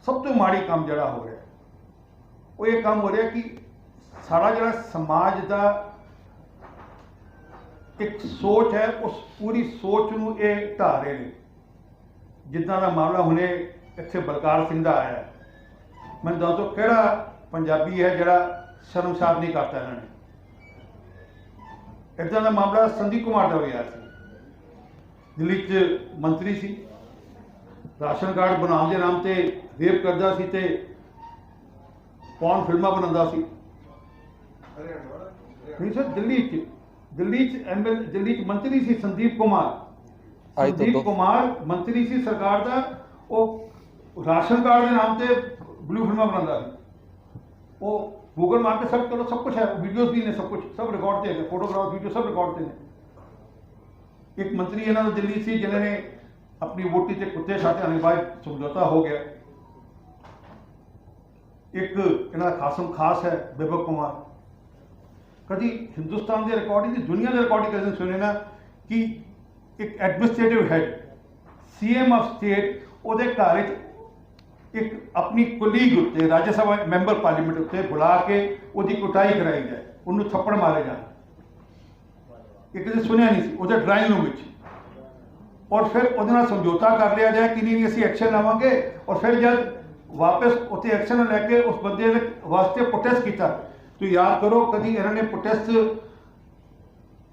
ਸਭ ਤੋਂ ਮਾੜੀ ਕੰਮ ਜਿਹੜਾ ਹੋ ਰਿਹਾ, ਉਹ ਇਹ ਕੰਮ ਹੋ ਰਿਹਾ ਕਿ ਸਾਡਾ ਜਿਹੜਾ ਸਮਾਜ ਦਾ ਇੱਕ ਸੋਚ ਹੈ, ਉਸ ਪੂਰੀ ਸੋਚ ਨੂੰ ਇਹ ਢਾ ਰਹੇ ਨੇ। ਜਿੱਦਾਂ ਦਾ ਮਾਮਲਾ ਹੁਣੇ ਇੱਥੇ ਬਲਕਾਰ ਸਿੰਘ ਦਾ ਆਇਆ। ਹੈ। ਮੈਨੂੰ ਦੱਸੋ ਕਿਹੜਾ ਪੰਜਾਬੀ ਹੈ ਜਿਹੜਾ ਸ਼ਰਮਸਾਰ ਨਹੀਂ ਕਰਤਾ ਇਹਨਾਂ ਨੇ। ਇਦਾਂ ਦਾ ਮਾਮਲਾ ਸੰਦੀਪ ਕੁਮਾਰ ਦਾ ਵੀ ਆਇਆ ਸੀ। ਦਿੱਲੀ 'ਚ ਮੰਤਰੀ ਸੀ। ਰਾਸ਼ਨ ਕਾਰਡ ਬਣਾਉਣ ਦੇ ਨਾਮ ਤੇ ਰੇਪ ਕਰਦਾ ਸੀ ਤੇ ਪੌਨ ਫਿਲਮਾਂ ਬਣਾਉਂਦਾ ਸੀ। ਨਹੀਂ ਸਰ ਦਿੱਲੀ 'ਚ ਦਿੱਲੀ 'ਚ ਐਮਐਲ ਦਿੱਲੀ 'ਚ ਮੰਤਰੀ ਸੀ ਸੰਦੀਪ ਕੁਮਾਰ। ਸੰਦੀਪ ਕੁਮਾਰ ਮੰਤਰੀ ਸੀ ਸਰਕਾਰ ਦਾ ਉਹ ਰਾਸ਼ਨ ਕਾਰਡ ਦੇ ਨਾਮ ਤੇ ਬਲੂ ਫਿਲਮਾਂ ਬਣਾਉਂਦਾ ਸੀ। ਉਹ ਗੂਗਲ ਮਾਰ ਕੇ ਸਰਚ ਕਰੋ ਸਭ ਕੁਝ ਹੈ ਵੀਡੀਓਜ਼ ਵੀ ਨੇ ਸਭ ਕੁਝ ਸਭ ਰਿਕਾਰਡ ਤੇ ਹੈ ਫੋਟੋਗ੍ਰਾਫ ਵੀਡੀਓ ਸਭ ਰਿਕਾਰਡ ਤੇ ਨੇ। ਇੱਕ ਮੰਤਰੀ ਇਹਨਾਂ ਦਾ ਦਿੱਲੀ ਸੀ ਜਿਨ੍ਹਾਂ ਨੇ ਆਪਣੀ ਵੋਟੀ ਤੇ ਕੁੱਤੇ ਛਾਤੇ ਆਣੇ ਬਾਅਦ ਸਮਝੌਤਾ ਹੋ ਗਿਆ। ਇੱਕ ਇਹਨਾਂ ਦਾ ਖਾਸਮ ਖਾਸ ਹੈ ਬਿਬਕ ਕੁਮਾਰ। ਕਦੀ ਹਿੰਦੁਸਤਾਨ ਦੇ ਰਿਕਾਰਡਿੰਗ ਦੀ ਦੁਨੀਆ ਦੇ ਰਿਕਾਰਡਿੰਗ ਕਦੇ ਸੁਣੇ ਨਾ ਕਿ ਇੱਕ administrative head CM of state ਉਹਦੇ ਘਰ ਵਿੱਚ ਇੱਕ ਆਪਣੀ ਕੁਲੀਗ ਉੱਤੇ, ਰਾਜ ਸਭਾ ਮੈਂਬਰ ਪਾਰਲੀਮੈਂਟ ਉੱਤੇ ਬੁਲਾ ਕੇ ਉਹਦੀ ਕੁਟਾਈ ਕਰਾਈ ਜਾਏ, ਉਹਨੂੰ ਥੱਪੜ ਮਾਰੇ ਜਾਣ। ਇਹ ਕਦੇ ਸੁਣਿਆ ਨਹੀਂ ਸੀ, ਉਹਦੇ ਡਰਾਇੰਗ ਰੂਮ ਵਿੱਚ। ਔਰ ਫਿਰ ਉਹਦੇ ਨਾਲ ਸਮਝੌਤਾ ਕਰ ਲਿਆ ਜਾਏ ਕਿ ਨਹੀਂ ਅਸੀਂ ਐਕਸ਼ਨ ਲਵਾਂਗੇ। ਔਰ ਫਿਰ ਜਦ ਵਾਪਸ ਉੱਥੇ ਐਕਸ਼ਨ ਲੈ ਕੇ ਉਸ ਬੰਦੇ ਦੇ ਵਾਸਤੇ ਪ੍ਰੋਟੈਸਟ ਕੀਤਾ ਤੁਸੀਂ ਯਾਦ ਕਰੋ ਕਦੀ ਇਹਨਾਂ ਨੇ ਪ੍ਰੋਟੈਸਟ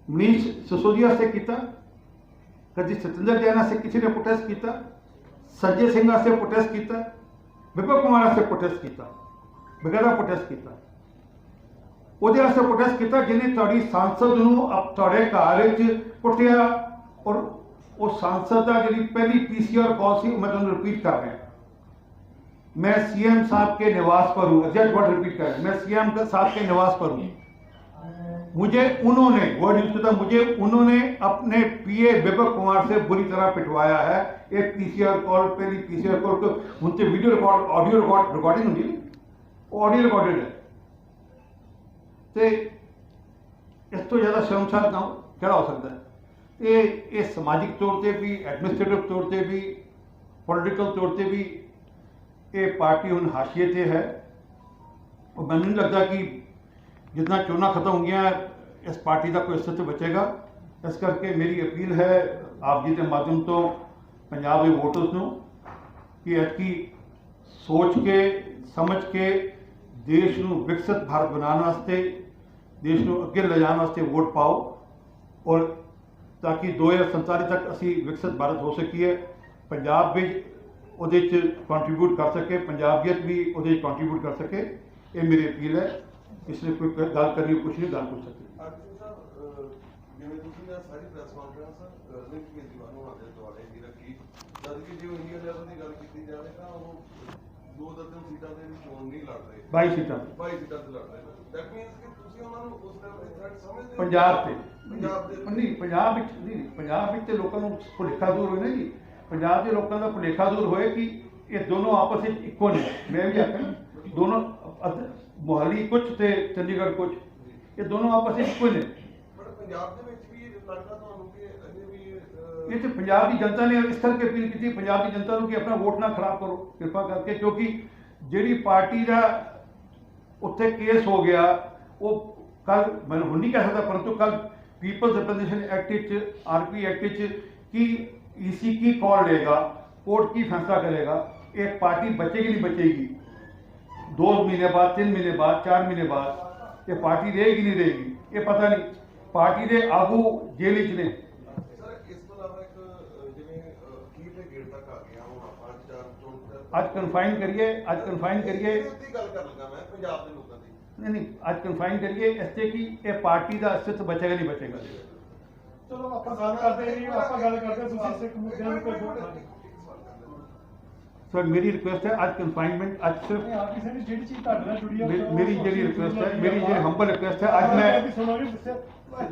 ਮਨੀਸ਼ ਸਸੋਦੀਆ ਵਾਸਤੇ ਕੀਤਾ, ਕਦੀ ਸਤਿੰਦਰ ਜੈਨ ਵਾਸਤੇ ਕਿਸੇ ਨੇ ਪ੍ਰੋਟੈਸਟ ਕੀਤਾ ਸੰਜੇ ਸਿੰਘ ਵਾਸਤੇ ਪ੍ਰੋਟੈਸਟ ਕੀਤਾ, ਵਿਪਕ ਕੁਮਾਰ ਵਾਸਤੇ ਪ੍ਰੋਟੈਸਟ ਕੀਤਾ, ਬਗੈਰਾ ਪ੍ਰੋਟੈਸਟ ਕੀਤਾ। ਉਹਦੇ ਵਾਸਤੇ ਪ੍ਰੋਟੈਸਟ ਕੀਤਾ ਜਿਹਨੇ ਤੁਹਾਡੀ ਸੰਸਦ ਨੂੰ ਅਪ- ਤੁਹਾਡੇ ਘਰ ਵਿੱਚ ਕੁੱਟਿਆ ਔਰ ਉਹ ਸੰਸਦ ਦਾ ਜਿਹੜੀ ਪਹਿਲੀ ਪੀਸੀਆਰ ਕਾਲ ਸੀ ਉਹ ਮੈਂ ਤੁਹਾਨੂੰ ਰਿਪੀਟ ਕਰ ਰਿਹਾ मैं सीएम साहब के निवास पर हूँ जस्ट वर्ड रिपीट कर मैं सीएम साहब के निवास पर हूँ मुझे उन्होंने वर्ड यूज किया मुझे उन्होंने अपने पीए विपक कुमार से बुरी तरह पिटवाया है एक पीसीआर कॉल पहली पीसीआर कॉल को उनसे video record audio record recording होती है ऑडियो रिकॉर्डेड है ਤੇ ਇਸ ਤੋਂ ਜ਼ਿਆਦਾ ਸ਼ਰਮਸਾਰ ਕੰਮ ਕਿਹੜਾ ਹੋ ਸਕਦਾ ਹੈ? ਇਹ ਇਹ ਸਮਾਜਿਕ ਤੌਰ ਤੇ ਵੀ ਐਡਮਿਨਿਸਟ੍ਰੇਟਿਵ ਤੌਰ ਤੇ ਵੀ ਪੋਲੀਟੀਕਲ ਤੌਰ ਤੇ ਵੀ ਇਹ ਪਾਰਟੀ ਹੁਣ ਹਾਸ਼ੀਏ ਤੇ ਹੈ। ਉਹ ਮੈਨੂੰ ਨਹੀਂ ਲੱਗਦਾ ਕਿ ਜਿੰਨਾ ਚੋਣਾਂ ਖਤਮ ਹੋ ਗਈਆਂ ਇਸ ਪਾਰਟੀ ਦਾ ਕੋਈ ਅਸਤਿਤਵ ਬਚੇਗਾ। ਇਸ ਕਰਕੇ ਮੇਰੀ ਅਪੀਲ ਹੈ ਆਪ ਜੀ ਦੇ ਮਾਧਿਅਮ ਤੋਂ, ਪੰਜਾਬ ਦੇ ਵੋਟਰਸ ਨੂੰ, ਕਿ ਐਤਕੀ ਸੋਚ ਕੇ, ਸਮਝ ਕੇ ਦੇਸ਼ ਨੂੰ ਵਿਕਸਿਤ ਭਾਰਤ ਬਣਾਉਣ ਵਾਸਤੇ ਦੇਸ਼ ਨੂੰ ਅੱਗੇ ਲਿਜਾਣ ਵਾਸਤੇ ਵੋਟ ਪਾਓ ਔਰ ਤਾਂ ਕਿ 2047 ਤੱਕ ਅਸੀਂ ਵਿਕਸਿਤ ਭਾਰਤ ਹੋ ਸਕੀਏ ਪੰਜਾਬ ਵੀ ਉਹਦੇ ਚ ਕੰਟਰੀਬਿਊਟ ਕਰ ਸਕੇ ਪੰਜਾਬੀਅਤ ਵੀ ਉਹਦੇ ਚ ਕੰਟਰੀਬਿਊਟ ਕਰ ਸਕੇ ਇਹ ਮੇਰੀ ਅਪੀਲ ਹੈ ਇਸ ਲਈ ਕੋਈ ਗੱਲ ਕਰਨੀ ਕੁਛ ਨਹੀਂ ਗੱਲ ਪੁੱਛ ਸਕਦੇ ਅਰਜੁਨ ਸਾਹਿਬ ਅਹ, ਜਿਵੇਂ ਤੁਸੀਂ ਨਾ ਸਾਰੀ ਪ੍ਰੈਸ ਕਾਨਫਰੰਸ ਅਰਵਿੰਦ ਕੇਜਰੀਵਾਲ ਨੂੰ ਆਦੇ ਦੁਆਲੇ ਦੀ ਰੱਖੀ ਜਦ ਕਿ ਜੇ ਇੰਡੀਆ ਲੈਵਲ ਦੀ ਗੱਲ ਕੀਤੀ ਜਾਵੇ ਤਾਂ ਉਹ ਦੋ ਦਰਜਨ ਸੀਟਾਂ ਦੇ ਚੋਣ ਨਹੀਂ ਲੜ ਰਹੇ 22 ਸੀਟਾਂ 22 ਸੀਟਾਂ ਤੇ ਲੜ ਰਹੇ ਨੇ ਦੈਟ ਮੀਨਸ ਕਿ ਤੁਸੀਂ ਉਹਨਾਂ ਨੂੰ ਉਸ ਲੈਵਲ ਤੇ ਥ੍ਰੈਟ ਸਮਝਦੇ ਹੋ? ਪੰਜਾਬ ਤੇ। ਪੰਜਾਬ ਦੇ ਨਹੀਂ ਪੰਜਾਬ ਵਿੱਚ ਨਹੀਂ ਪੰਜਾਬ ਵਿੱਚ ਤੇ ਲੋਕਾਂ ਨੂੰ ਭੁਲੇਖਾ ਦੂਰ ਹੋਏ ਨਾ ਜੀ। ਪੰਜਾਬ ਦੇ ਲੋਕਾਂ ਦਾ ਭੁਲੇਖਾ ਦੂਰ ਹੋਏ ਕਿ ਇਹ ਦੋਨੋਂ ਆਪਸ ਵਿੱਚ ਇੱਕੋ ਨੇ। ਮੈਂ ਵੀ ਆਖਾਂ ਦੋਨੋਂ ਮੋਹਾਲੀ ਕੁਝ ਤੇ ਚੰਡੀਗੜ੍ਹ ਕੁਝ ਇਹ ਦੋਨੋਂ ਆਪਸ ਵਿੱਚ ਇੱਕੋ ਨੇ। ਪਰ ਪੰਜਾਬ ਦੇ ਵਿੱਚ ਵੀ ਲੱਗਦਾ ਤੁਹਾਨੂੰ ਕਿ ਅਜੇ ਵੀ ਅਹ, ਇਹ ਤੇ ਪੰਜਾਬ ਦੀ ਜਨਤਾ ਨੇ ਇਸ ਕਰਕੇ ਅਪੀਲ ਕੀਤੀ ਪੰਜਾਬ ਦੀ ਜਨਤਾ ਨੂੰ ਕਿ ਆਪਣਾ ਵੋਟ ਨਾ ਖਰਾਬ ਕਰੋ ਕਿਰਪਾ ਕਰਕੇ ਕਿਉਂਕਿ ਜਿਹੜੀ ਪਾਰਟੀ ਦਾ ਉੱਥੇ ਕੇਸ ਹੋ ਗਿਆ वो कल मैं हूँ नहीं कह सकता परंतु कल peoples representation act R P act ਵਿੱਚ ईसी की कॉल लेगा कोर्ट की फैसला करेगा एक पार्टी बचेगी नहीं बचेगी? दो महीने बाद तीन महीने बाद चार महीने बाद ये पार्टी रहेगी नहीं रहेगी? ये पता नहीं। पार्टी के आगू जेल च ने। अज कन्फाइन करिए अज कन्फाइन करिए। ਹੀ ਅੱਜ ਕਨਫਾਈਨ ਕਰੀਏ ਇਸ ਤੇ ਕਿ ਇਹ ਪਾਰਟੀ ਦਾ ਅਸਤਿਤਵ ਬਚੇਗਾ ਨਹੀਂ ਬਚੇਗਾ। ਚਲੋ ਆਪਾਂ ਗੱਲ ਕਰਦੇ ਨਹੀਂ ਆਪਾਂ ਗੱਲ ਕਰਦੇ ਤੁਸੀਂ ਸਿੱਖ ਮੁੱਦਿਆਂ ਨੂੰ ਕੋਈ ਵੋਟ ਨਹੀਂ ਸੋ ਮੇਰੀ ਰਿਕੁਐਸਟ ਹੈ ਅੱਜ ਕਨਫਾਈਨਮੈਂਟ ਅੱਜ ਸਿਰਫ ਆਪ ਕਿਸੇ ਨੇ ਜਿਹੜੀ ਚੀਜ਼ ਤੁਹਾਡੇ ਨਾਲ ਜੁੜੀ ਆ ਮੇਰੀ- ਮੇਰੀ ਜਿਹੜੀ ਰਿਕੁਐਸਟ ਹੈ ਮੇਰੀ ਜਿਹੜੀ ਹੰਬਲ ਰਿਕੁਐਸਟ ਹੈ ਅੱਜ ਮੈਂ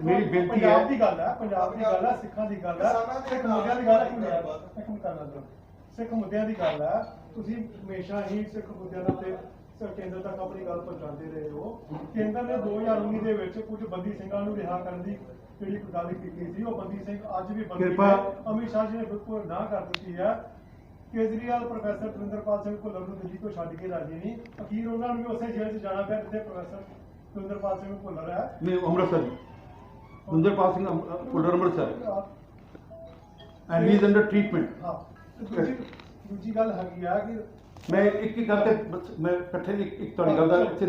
ਮੇਰੀ ਬੇਨਤੀ ਹੈ- ਪੰਜਾਬ ਦੀ ਗੱਲ ਹੈ ਪੰਜਾਬ ਦੀ ਗੱਲ ਹੈ ਸਿੱਖਾਂ ਦੀ ਗੱਲ ਹੈ ਸਿੱਖ ਮੁੱਦਿਆਂ ਦੀ ਗੱਲ ਹੈ ਸਿੱਖ ਮੁੱਦਿਆਂ ਦੀ ਗੱਲ ਹੈ ਤੁਸੀਂ ਹਮੇਸ਼ਾ ਹੀ ਸਿੱਖ ਮੁੱਦਿਆਂ ਦਾ ਤੇ ਸ- ਕੇਂਦਰ ਤੱਕ ਆਪਣੀ ਗੱਲ ਪਹੁੰਚਾਉਂਦੇ ਰਹੇ ਹੋ। ਕੇਂਦਰ ਨੇ 2019 ਦੇ ਵਿੱਚ ਕੁਝ ਬੰਦੀ ਸਿੰਘਾਂ ਨੂੰ ਰਿਹਾ ਕਰਨ ਦੀ ਜਿਹੜੀ ਗੱਲ ਕੀਤੀ ਸੀ ਉਹ ਬੰਦੀ ਸਿੰਘ ਅੱਜ ਵੀ ਬੰਦੀ ਕਿਰਪਾ- ਨੇ। ਅਮਿਤ ਸ਼ਾਹ ਜੀ ਨੇ ਬਿਲਕੁਲ ਨਾ ਕਰ ਦਿੱਤੀ ਹੈ। ਕੇਜਰੀਵਾਲ ਪ੍ਰੋਫੈਸਰ ਤੁਰਿੰਦਰਪਾਲ ਸਿੰਘ ਭੁੱਲਰ ਨੂੰ ਦਿੱਲੀ ਤੋਂ ਛੱਡ ਕੇ ਰਾਜੀ ਨਹੀਂ। ਅਖੀਰ ਉਹਨਾਂ ਨੂੰ ਵੀ ਉਸੇ ਜੇਲ੍ਹ 'ਚ ਜਾਣਾ ਪਿਆ ਜਿੱਥੇ ਪ੍ਰੋਫੈਸਰ ਤੁਰਿੰਦਰਪਾਲ ਸਿੰਘ ਭੁੱਲਰ ਹੈ। ਮੈਂ Amritsar Sundarpal Singh Bhullar Amritsar. And he is under treatment ਹਾਂ। ਦੂਜੀ ਗੱਲ ਹੈਗੀ ਆ ਕਿ ਮੈਂ ਇੱਕ ਇੱਕ ਗੱਲ ਤੇ ਬਸ ਮੈਂ ਇਕੱਠੇ ਇੱਕ ਇੱਕ ਤੁਹਾਡੀ ਗੱਲ ਦਾ ਇੱਥੇ।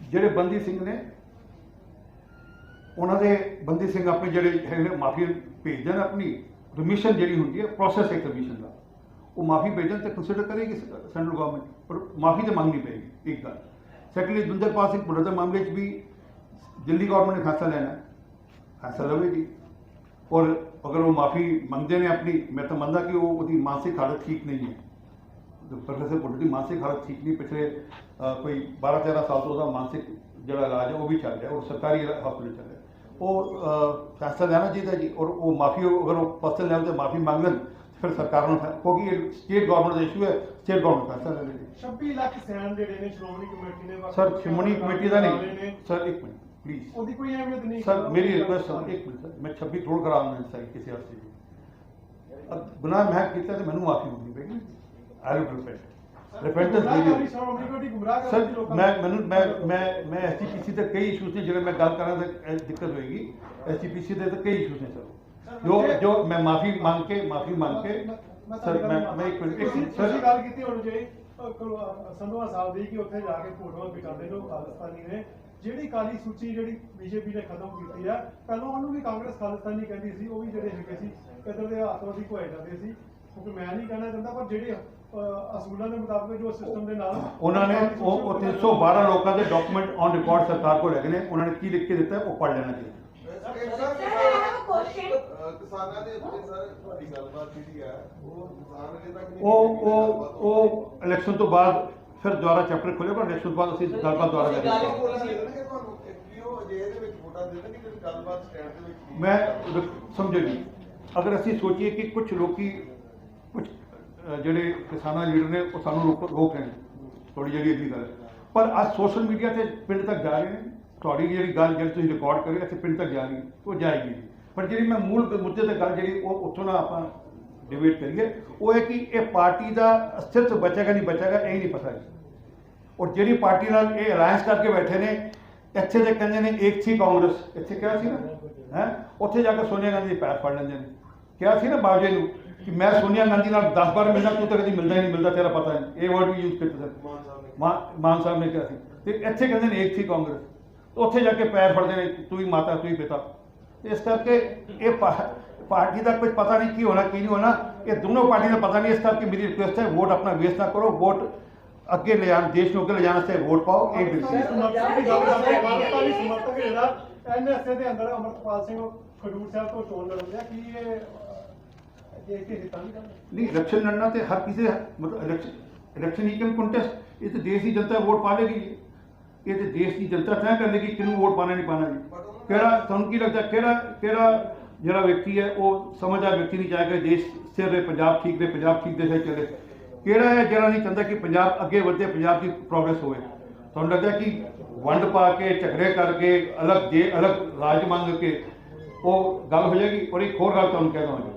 ਜਿਹੜੇ ਬੰਦੀ ਸਿੰਘ ਨੇ ਉਹਨਾਂ ਦੇ ਬੰਦੀ ਸਿੰਘ ਆਪਣੇ ਜਿਹੜੇ ਹੈਗੇ ਨੇ ਮਾਫੀ ਭੇਜਦੇ ਨੇ ਆਪਣੀ ਰਮਿਸ਼ਨ ਜਿਹੜੀ ਹੁੰਦੀ ਹੈ ਪ੍ਰੋਸੈਸ ਹੈ ਕਮਿਸ਼ਨ ਦਾ। ਉਹ ਮਾਫੀ ਭੇਜਣ ਤੇ ਕੰਸੀਡਰ ਕਰੇਗੀ ਸੈਂਟਰਲ ਗਵਰਨਮੈਂਟ ਪਰ ਮਾਫੀ ਤਾਂ ਮੰਗਣੀ ਪਏਗੀ ਇੱਕ ਗੱਲ। ਸੈਕੰਡਲੀ ਦੁੰਦਰਪਾਲ ਸਿੰਘ ਭੁੱਲਰ ਦੇ ਮਾਮਲੇ 'ਚ ਵੀ ਦਿੱਲੀ ਗਵਰਨਮੈਂਟ ਨੇ ਫੈਸਲਾ ਲੈਣਾ ਹੈ। ਫੈਸਲਾ ਲਵੇਗੀ। ਔਰ ਅਗਰ ਉਹ ਮਾਫੀ ਮੰਗਦੇ ਨੇ ਆਪਣੀ ਮੈਂ ਤਾਂ ਮੰਨਦਾ ਕਿ ਉਹ ਉਹਦੀ ਮਾਨਸਿਕ ਹਾਲਤ ਠੀਕ ਨਹੀਂ ਹੈ। ਪ੍ਰੋਫੈਸਰ ਭੁੱਲਰ ਦੀ ਮਾਨਸਿਕ ਹਾਲਤ ਠੀਕ ਨਹੀਂ ਪਿਛਲੇ ਕੋਈ 12 13 ਸਾਲ ਤੋਂ ਉਹਦਾ ਮਾਨਸਿਕ ਜਿਹੜਾ ਇਲਾਜ ਹੈ ਉਹ ਵੀ ਚੱਲ ਰਿਹਾ ਔਰ ਸਰਕਾਰੀ ਹਸਪਤਾਲ ਚੱਲ ਰਿਹਾ। ਉਹ ਫੈਸਲਾ ਲੈਣਾ ਚਾਹੀਦਾ ਜੀ ਔਰ ਉਹ ਮਾਫੀ ਅਗਰ ਉਹ ਪਰਸਨਲ ਲੈਵਲ ਤੇ ਮਾਫੀ ਮੰਗ ਲੈਣ ਫਿਰ ਸਰਕਾਰ ਨੂੰ ਕਿਉਂਕਿ ਇਹ ਸਟੇਟ ਗਵਰਨਮੈਂਟ ਦਾ ਇਸ਼ੂ ਹੈ ਸਟੇਟ ਗਵਰਨਮੈਂਟ ਫੈਸਲਾ ਲੈ ਲੇਗੀ 26 ਲੱਖ ਸੈਨ ਜਿਹੜੇ ਨੇ ਸ਼੍ਰੋਮਣੀ ਕਮੇਟੀ ਨੇ ਸਰ ਸ਼ਿਮੋਨੀ ਕਮੇਟੀ ਦਾ ਨਹੀਂ। ਸਰ ਇੱਕ ਮਿੰਟ। ਪਲੀਜ਼ ਉਹਦੀ ਕੋਈ ਅਹਿਮੀਅਤ ਨਹੀਂ सर मेरी रिक्वेस्ट है एक मिनट सर मैं 26 करोड़ करा नहीं सही किसी और चीज अब गुनाह मैं किया तो मैंने माफी मंगनी Peggy I will repent repentance ਗੁੰਮਰਾਹਕਾਰੀ video Shiromani committee ਗੁੰਮਰਾਹ ਸਰ ਕਰਦੀ ਲੋਕਾਂ ਮੈਂ ਨੂੰ। ਮੈਨੂੰ ਮੈਂ ਮੈਂ ਮੈਂ ਐਸਜੀਪੀਸੀ ਤੇ ਕਈ ਇਸ਼ੂਜ਼ ਨੇ ਜਿਹੜੇ ਮੈਂ ਗੱਲ ਕਰਾਂ ਤਾਂ ਇਹ ਦਿੱਕਤ ਹੋਏਗੀ ਐਸਜੀਪੀਸੀ ਦੇ ਤਾਂ ਕਈ ਇਸ਼ੂਜ਼ ਨੇ ਸਰ ਜੋ ਜੋ ਮੈਂ ਮਾਫੀ ਮੰਗ ਕੇ ਮਾਫੀ ਮੰਗ ਕੇ ਸਰ ਮੈਂ ਮੈਂ ਇੱਕ ਮਿੰਟ ਇੱਕ ਤੁਸੀਂ ਮਿੰਟ ਤੁਸੀਂ ਸਰ ਗੱਲ ਕੀਤੀ ਹੁਣ ਜੇ ਸੰਧਵਾ ਸਾਹਿਬ ਦੀ ਕਿ ਉੱਥੇ ਜਾ ਕੇ ਫੋਟੋਆਂ ਖਿਚਾਉਂਦੇ ਲੋਕ ਖਾਲਿਸਤਾਨੀ ਨੇ ਜਿਹੜੀ ਕਾਲੀ ਸੂਚੀ ਜਿਹੜੀ ਬੀਜੇਪੀ ਨੇ ਖਤਮ ਕੀਤੀ ਆ ਪਹਿਲਾਂ ਉਹਨੂੰ ਵੀ ਕਾਂਗਰਸ ਖਾਲਿਸਤਾਨੀ ਕਹਿੰਦੀ ਸੀ ਉਹ ਵੀ ਜਿਹੜੇ ਹੈਗੇ ਸੀ ਕਦਰ ਦੇ ਹੱਥੋਂ ਦੀ ਕੋਏ ਜਾਂਦੇ ਸੀ। ਕਿਉਂਕਿ ਮੈਂ ਨਹੀਂ ਕਹਿਣਾ ਚਾਹੁੰਦਾ ਪਰ ਜਿਹੜੇ ਅਸੂਲਾਂ ਦੇ ਮੁਤਾਬਕ ਜੋ ਸਿਸਟਮ ਦੇ ਨਾਲ ਉਹਨਾਂ ਨੇ ਉਹ ਉਹ 312 ਲੋਕਾਂ ਦੇ ਡਾਕੂਮੈਂਟ ਔਨ ਰਿਕਾਰਡ ਸਰਕਾਰ ਕੋਲ ਹੈਗੇ ਨੇ ਉਹਨਾਂ ਨੇ ਕੀ ਲਿਖ ਕੇ ਦਿੱਤਾ ਹੈ, ਉਹ ਪੜ੍ਹ ਲੈਣਾ ਚਾਹੀਦਾ। ਅਹ ਕਿਸਾਨਾਂ ਦੇ ਉੱਤੇ ਸਰ ਤੁਹਾਡੀ ਗੱਲਬਾਤ ਜਿਹੜੀ ਹੈ ਉਹ ਕਿਸਾਨ ਅਜੇ ਤੱਕ ਨਹੀਂ ਉਹ ਕੀਤੀ ਉਹ ਉਹ ਇਲੈਕਸ਼ਨ ਤੋਂ ਬਾਅਦ ਫਿਰ ਦੁਬਾਰਾ ਚੈਪਟਰ ਖੋਲੇਗਾ ਇਲੈਕਸ਼ਨ ਤੋਂ ਬਾਅਦ ਅਸੀਂ ਗੱਲਬਾਤ ਗੱਲ ਕਰਾਂਗੇ ਬੋਲ ਰਹੇ ਨੇ ਕਿ ਤੁਹਾਨੂੰ ਕਿ ਉਹ ਅਜੇ ਇਹਦੇ ਵਿੱਚ ਵੋਟਾਂ ਦੇ ਦੇਣਗੇ ਜਿਹੜੀ ਗੱਲਬਾਤ ਸਟੈਂਡ ਦੇ ਵਿੱਚ ਨਹੀਂ। ਮੈਂ ਸਮਝੋ ਜੀ ਅਗਰ ਅਸੀਂ ਸੋਚੀਏ ਕਿ ਕੁਝ ਲੋਕੀ ਕੁਝ ਜਿਹੜੇ ਕਿਸਾਨਾਂ ਲੀਡਰ ਨੇ ਉਹ ਸਾਨੂੰ ਰੋਕ ਰੋਕ ਰਹੇ ਨੇ ਥੋੜੀ ਜਿਹੜੀ ਅਗਲੀ ਗੱਲ। ਪਰ ਅੱਜ ਸੋਸ਼ਲ ਮੀਡੀਆ ਤੇ ਪਿੰਡ ਤੱਕ ਜਾ ਰਹੇ ਨੇ। ਤੁਹਾਡੀ ਜਿਹੜੀ ਗੱਲ ਜਿਹੜੀ ਤੁਸੀਂ ਰਿਕਾਰਡ ਕਰੀ ਇੱਥੇ ਪਿੰਡ ਤੱਕ ਜਾ ਰਹੀ ਉਹ ਜਾਏਗੀ। ਪਰ ਜਿਹੜੀ ਮੈਂ ਮੂਲ ਮੁੱਦੇ ਤੇ ਗੱਲ ਜਿਹੜੀ ਉਹ ਉੱਥੋਂ ਨਾ ਆਪਾਂ ਡਿਬੇਟ ਕਰੀਏ ਉਹ ਹੈ ਕਿ ਇਹ ਪਾਰਟੀ ਦਾ ਅਸਤਿਤਵ ਬਚੇਗਾ ਨਹੀਂ ਬਚੇਗਾ ਇਹ ਨਹੀਂ ਪਤਾ ਜੀ। ਔਰ ਜਿਹੜੀ ਪਾਰਟੀ ਨਾਲ ਇਹ ਅਲਾਈਅੰਸ ਕਰਕੇ ਬੈਠੇ ਨੇ ਇੱਥੇ ਦੇ ਕਹਿੰਦੇ ਨੇ ਇੱਕ ਸੀ ਕਾਂਗਰਸ। ਇੱਥੇ ਕਿਹਾ ਸੀ ਨਾ? ਹੈ? ਉੱਥੇ ਜਾ ਕੇ ਸੋਨੀਆ ਗਾਂਧੀ ਦੇ ਪੈਰ ਫੜ ਲੈਂਦੇ ਨੇ। ਕਿਹਾ ਸੀ ਨਾ ਬਾਜੇ ਨੂੰ ਕਿ ਮੈਂ ਸੋਨੀਆ ਗਾਂਧੀ ਨਾਲ 10 ਵਾਰ ਮਿਲਣਾ ਤੂੰ ਤਾਂ ਕਦੀ ਮਿਲਦਾ ਹੀ ਨਹੀਂ ਮਿਲਦਾ ਤੇਰਾ ਪਤਾ ਨਹੀਂ। ਇਹ ਵਰਡ ਵੀ ਯੂਜ਼ ਕੀਤੇ ਸਰ ਮਾਨ ਸਾਹਿਬ ਨੇ ਕਿਹਾ ਸੀ। ਤੇ ਇੱਥੇ ਕਹਿੰਦੇ ਨੇ ਇੱਕ ਸੀ ਕਾਂਗਰਸ। ਉੱਥੇ ਜਾ ਕੇ ਪੈਰ ਫੜਦੇ ਨੇ ਤੂੰ ਹੀ ਮਾਤਾ ਤੂੰ ਹੀ ਪਿਤਾ। ਇਸ ਕਰਕੇ ਇਹ ਪਾਰਟੀ ਦਾ ਕੁਝ ਪਤਾ ਨਹੀਂ ਕੀ ਹੋਣਾ ਕੀ ਨਹੀਂ ਹੋਣਾ। ਇਹ ਦੋਨੋਂ ਪਾਰਟੀ ਦਾ ਪਤਾ ਨਹੀਂ ਇਸ ਕਰਕੇ ਮੇਰੀ ਰਿਕੁਐਸਟ ਹੈ ਵੋਟ ਆਪਣਾ ਵੇਸਟ ਨਾ ਕਰੋ ਵੋਟ ਅੱਗੇ ਲੈ ਜਾਣ ਦੇਸ਼ ਨੂੰ ਅੱਗੇ ਲੈ ਜਾਣ ਵਾਸਤੇ ਵੋਟ ਪਾਓ ਇਹ ਬਿਲਕੁਲ ਸਮਰਥਕ ਦੀ ਜਿਹੜਾ ਐਨਐਸਏ ਦੇ ਅੰਦਰ ਅਮਰਪਾਲ ਸਿੰਘ ਖਡੂਰ ਸਾਹਿਬ ਤੋਂ ਚੋਣ ਲੜਦੇ ਆ ਕੀ ਇਹ ਅਹ, ਇਹ ਕਿ ਹਿੱਤਾਂ ਨਹੀਂ ਇਲੈਕਸ਼ਨ ਲੜਨਾ ਤੇ ਹਰ ਕਿਸੇ ਮਤਲਬ election election he can contest ਇਹ ਤੇ ਦੇਸ਼ ਦੀ ਜਨਤਾ ਵੋਟ ਪਾ ਲੇਗੀ। ਜੀ ਇਹ ਤੇ ਦੇਸ਼ ਦੀ ਜਨਤਾ ਤੈਅ ਕਰ ਲੇਗੀ ਕਿਹਨੂੰ ਵੋਟ ਪਾਣਾ ਨਹੀਂ ਪਾਣਾ ਜੀ। ਕਿਹੜਾ ਤੁਹਾਨੂੰ ਕੀ ਲੱਗਦਾ ਕਿਹੜਾ ਕਿਹੜਾ ਜਿਹੜਾ ਵਿਅਕਤੀ ਹੈ ਉਹ ਸਮਝਦਾ ਵਿਅਕਤੀ ਨਹੀਂ ਚਾਹੇਗਾ ਦੇਸ਼ ਸਿਰ ਦੇ ਪੰਜਾਬ ਠੀਕ ਦੇ ਪੰਜਾਬ ਠੀਕ ਦੇ ਸਹੀ ਚੱਲੇ। ਕਿਹੜਾ ਹੈ ਜਿਹੜਾ ਨਹੀਂ ਚਾਹੁੰਦਾ ਕਿ ਪੰਜਾਬ ਅੱਗੇ ਵਧੇ ਪੰਜਾਬ ਦੀ ਪ੍ਰੋਗਰੈਸ ਹੋਵੇ? ਤੁਹਾਨੂੰ ਲੱਗਦਾ ਕਿ ਵੰਡ ਪਾ ਕੇ ਝਗੜੇ ਕਰਕੇ ਅਲੱਗ ਜੇ ਅਲੱਗ ਰਾਜ ਮੰਗ ਕੇ ਉਹ ਗੱਲ ਹੋ ਜਾਏਗੀ? ਔਰ ਇੱਕ ਹੋਰ ਗੱਲ ਤੁਹਾਨੂੰ ਕਹਿ ਦਵਾਂਗਾ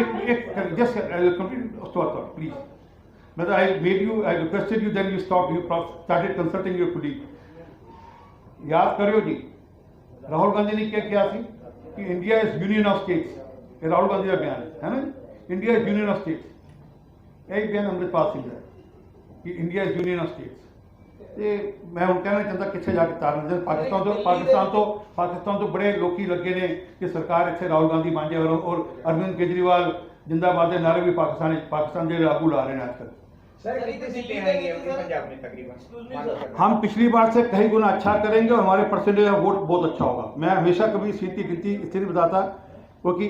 ਇੱਕ ਇੱਕ ਜਸਟ ਕੰਪਲੀਟ ਸਟਾਰਟ ਪਲੀਜ਼ ਮੈਂ ਤਾਂ I made you I requested you then you stop you started consulting your colleague ਯਾਦ ਕਰਿਓ ਜੀ ਰਾਹੁਲ ਗਾਂਧੀ ਨੇ ਕੀ ਕਿਹਾ ਸੀ? कि India is union of states ये राहुल गांधी का बयान है है ना India is union of states यही बयान अमृतपाल सिंह का है कि India is union of states ਤੇ ਮੈਂ ਹੁਣ ਕਹਿਣਾ ਚਾਹੁੰਦਾ ਕਿੱਥੇ ਜਾ ਕੇ ਤਾਰਨ ਦੇ ਪਾਕਿਸਤਾਨ ਤੋਂ ਪਾਕਿਸਤਾਨ ਤੋਂ ਪਾਕਿਸਤਾਨ ਤੋਂ ਬੜੇ ਲੋਕੀ ਲੱਗੇ ਨੇ ਕਿ ਸਰਕਾਰ ਇੱਥੇ ਰਾਹੁਲ ਗਾਂਧੀ ਬਣ ਜਾਏ ਔਰ ਔਰ ਅਰਵਿੰਦ ਕੇਜਰੀਵਾਲ ਜਿੰਦਾਬਾਦ ਦੇ ਨਾਰੇ ਵੀ ਪਾਕਿਸਤਾਨ ਪਾਕਿਸਤਾਨ ਦੇ ਲਾਗੂ ਲਾ ਰਹੇ ਨੇ ਅੱਜ ਕੱਲ੍ਹ सर कितनी सीटें आएँगी अपनी पंजाब में तकरीबन? हम पिछली बार से कई गुना अच्छा करेंगे और हमारे परसेंटेज ऑफ़ वोट बहुत अच्छा होगा। मैं हमेशा कभी सीट की गिनती इसलिए नहीं बताता क्योंकि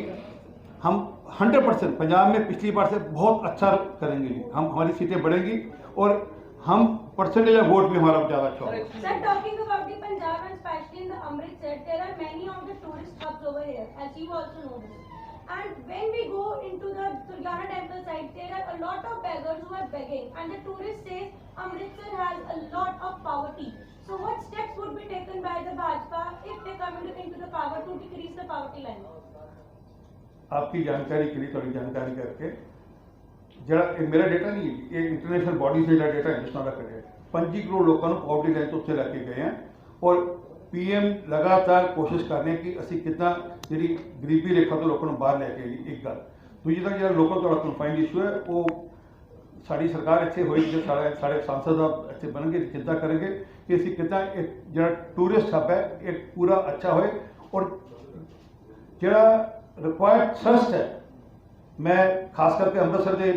हम 100 परसेंट पंजाब में पिछली बार से बहुत अच्छा करेंगे। हम हमारी सीटें बढ़ेंगी और हम परसेंटेज ऑफ़ वोट भी हमारा ज़्यादा अच्छा होगा। And when we go into the Durgana temple site, there are a lot of beggars who are begging. And the tourist says Amritsar has a lot of poverty. So what steps would be taken by the Bhajpa if they come into the power to decrease the poverty line? आपकी जानकारी के लिए थोड़ी जानकारी करके जरा मेरा data नहीं ये इंटरनेशनल बॉडी से डेटा है जिस तरह का पंजी करोड़ लोगों को पॉवर्टी लाइन तो उससे लाके गए हैं और ਪੀਐਮ ਲਗਾਤਾਰ ਕੋਸ਼ਿਸ਼ ਕਰ ਰਹੇ ਕਿ ਅਸੀਂ ਕਿੱਦਾਂ ਜਿਹੜੀ ਗਰੀਬੀ ਰੇਖਾ ਤੋਂ ਲੋਕਾਂ ਨੂੰ ਬਾਹਰ ਲੈ ਕੇ ਆਈਏ, ਇੱਕ ਗੱਲ। ਦੂਜੀ ਤਾਂ ਜਿਹੜਾ ਲੋਕਾਂ ਤੁਹਾਡਾ ਕਨਫਾਈਨਡ ਇਸ਼ੂ ਹੈ, ਉਹ ਸਾਡੀ ਸਰਕਾਰ ਇੱਥੇ ਹੋਈ ਜੇ ਸਾਡੇ ਸਾਡੇ ਸੰਸਦ ਦਾ ਇੱਥੇ ਬਣਨਗੇ, ਚਿੰਤਾ ਕਰਨਗੇ ਕਿ ਅਸੀਂ ਕਿੱਦਾਂ ਇੱਕ ਜਿਹੜਾ ਟੂਰਿਸਟ ਹੱਬ ਹੈ, ਇਹ ਪੂਰਾ ਅੱਛਾ ਹੋਏ ਔਰ ਜਿਹੜਾ ਰਿਕੁਆਇਰਡ ਥਰਸਟ ਹੈ, ਮੈਂ ਖਾਸ ਕਰਕੇ ਅੰਮ੍ਰਿਤਸਰ ਦੇ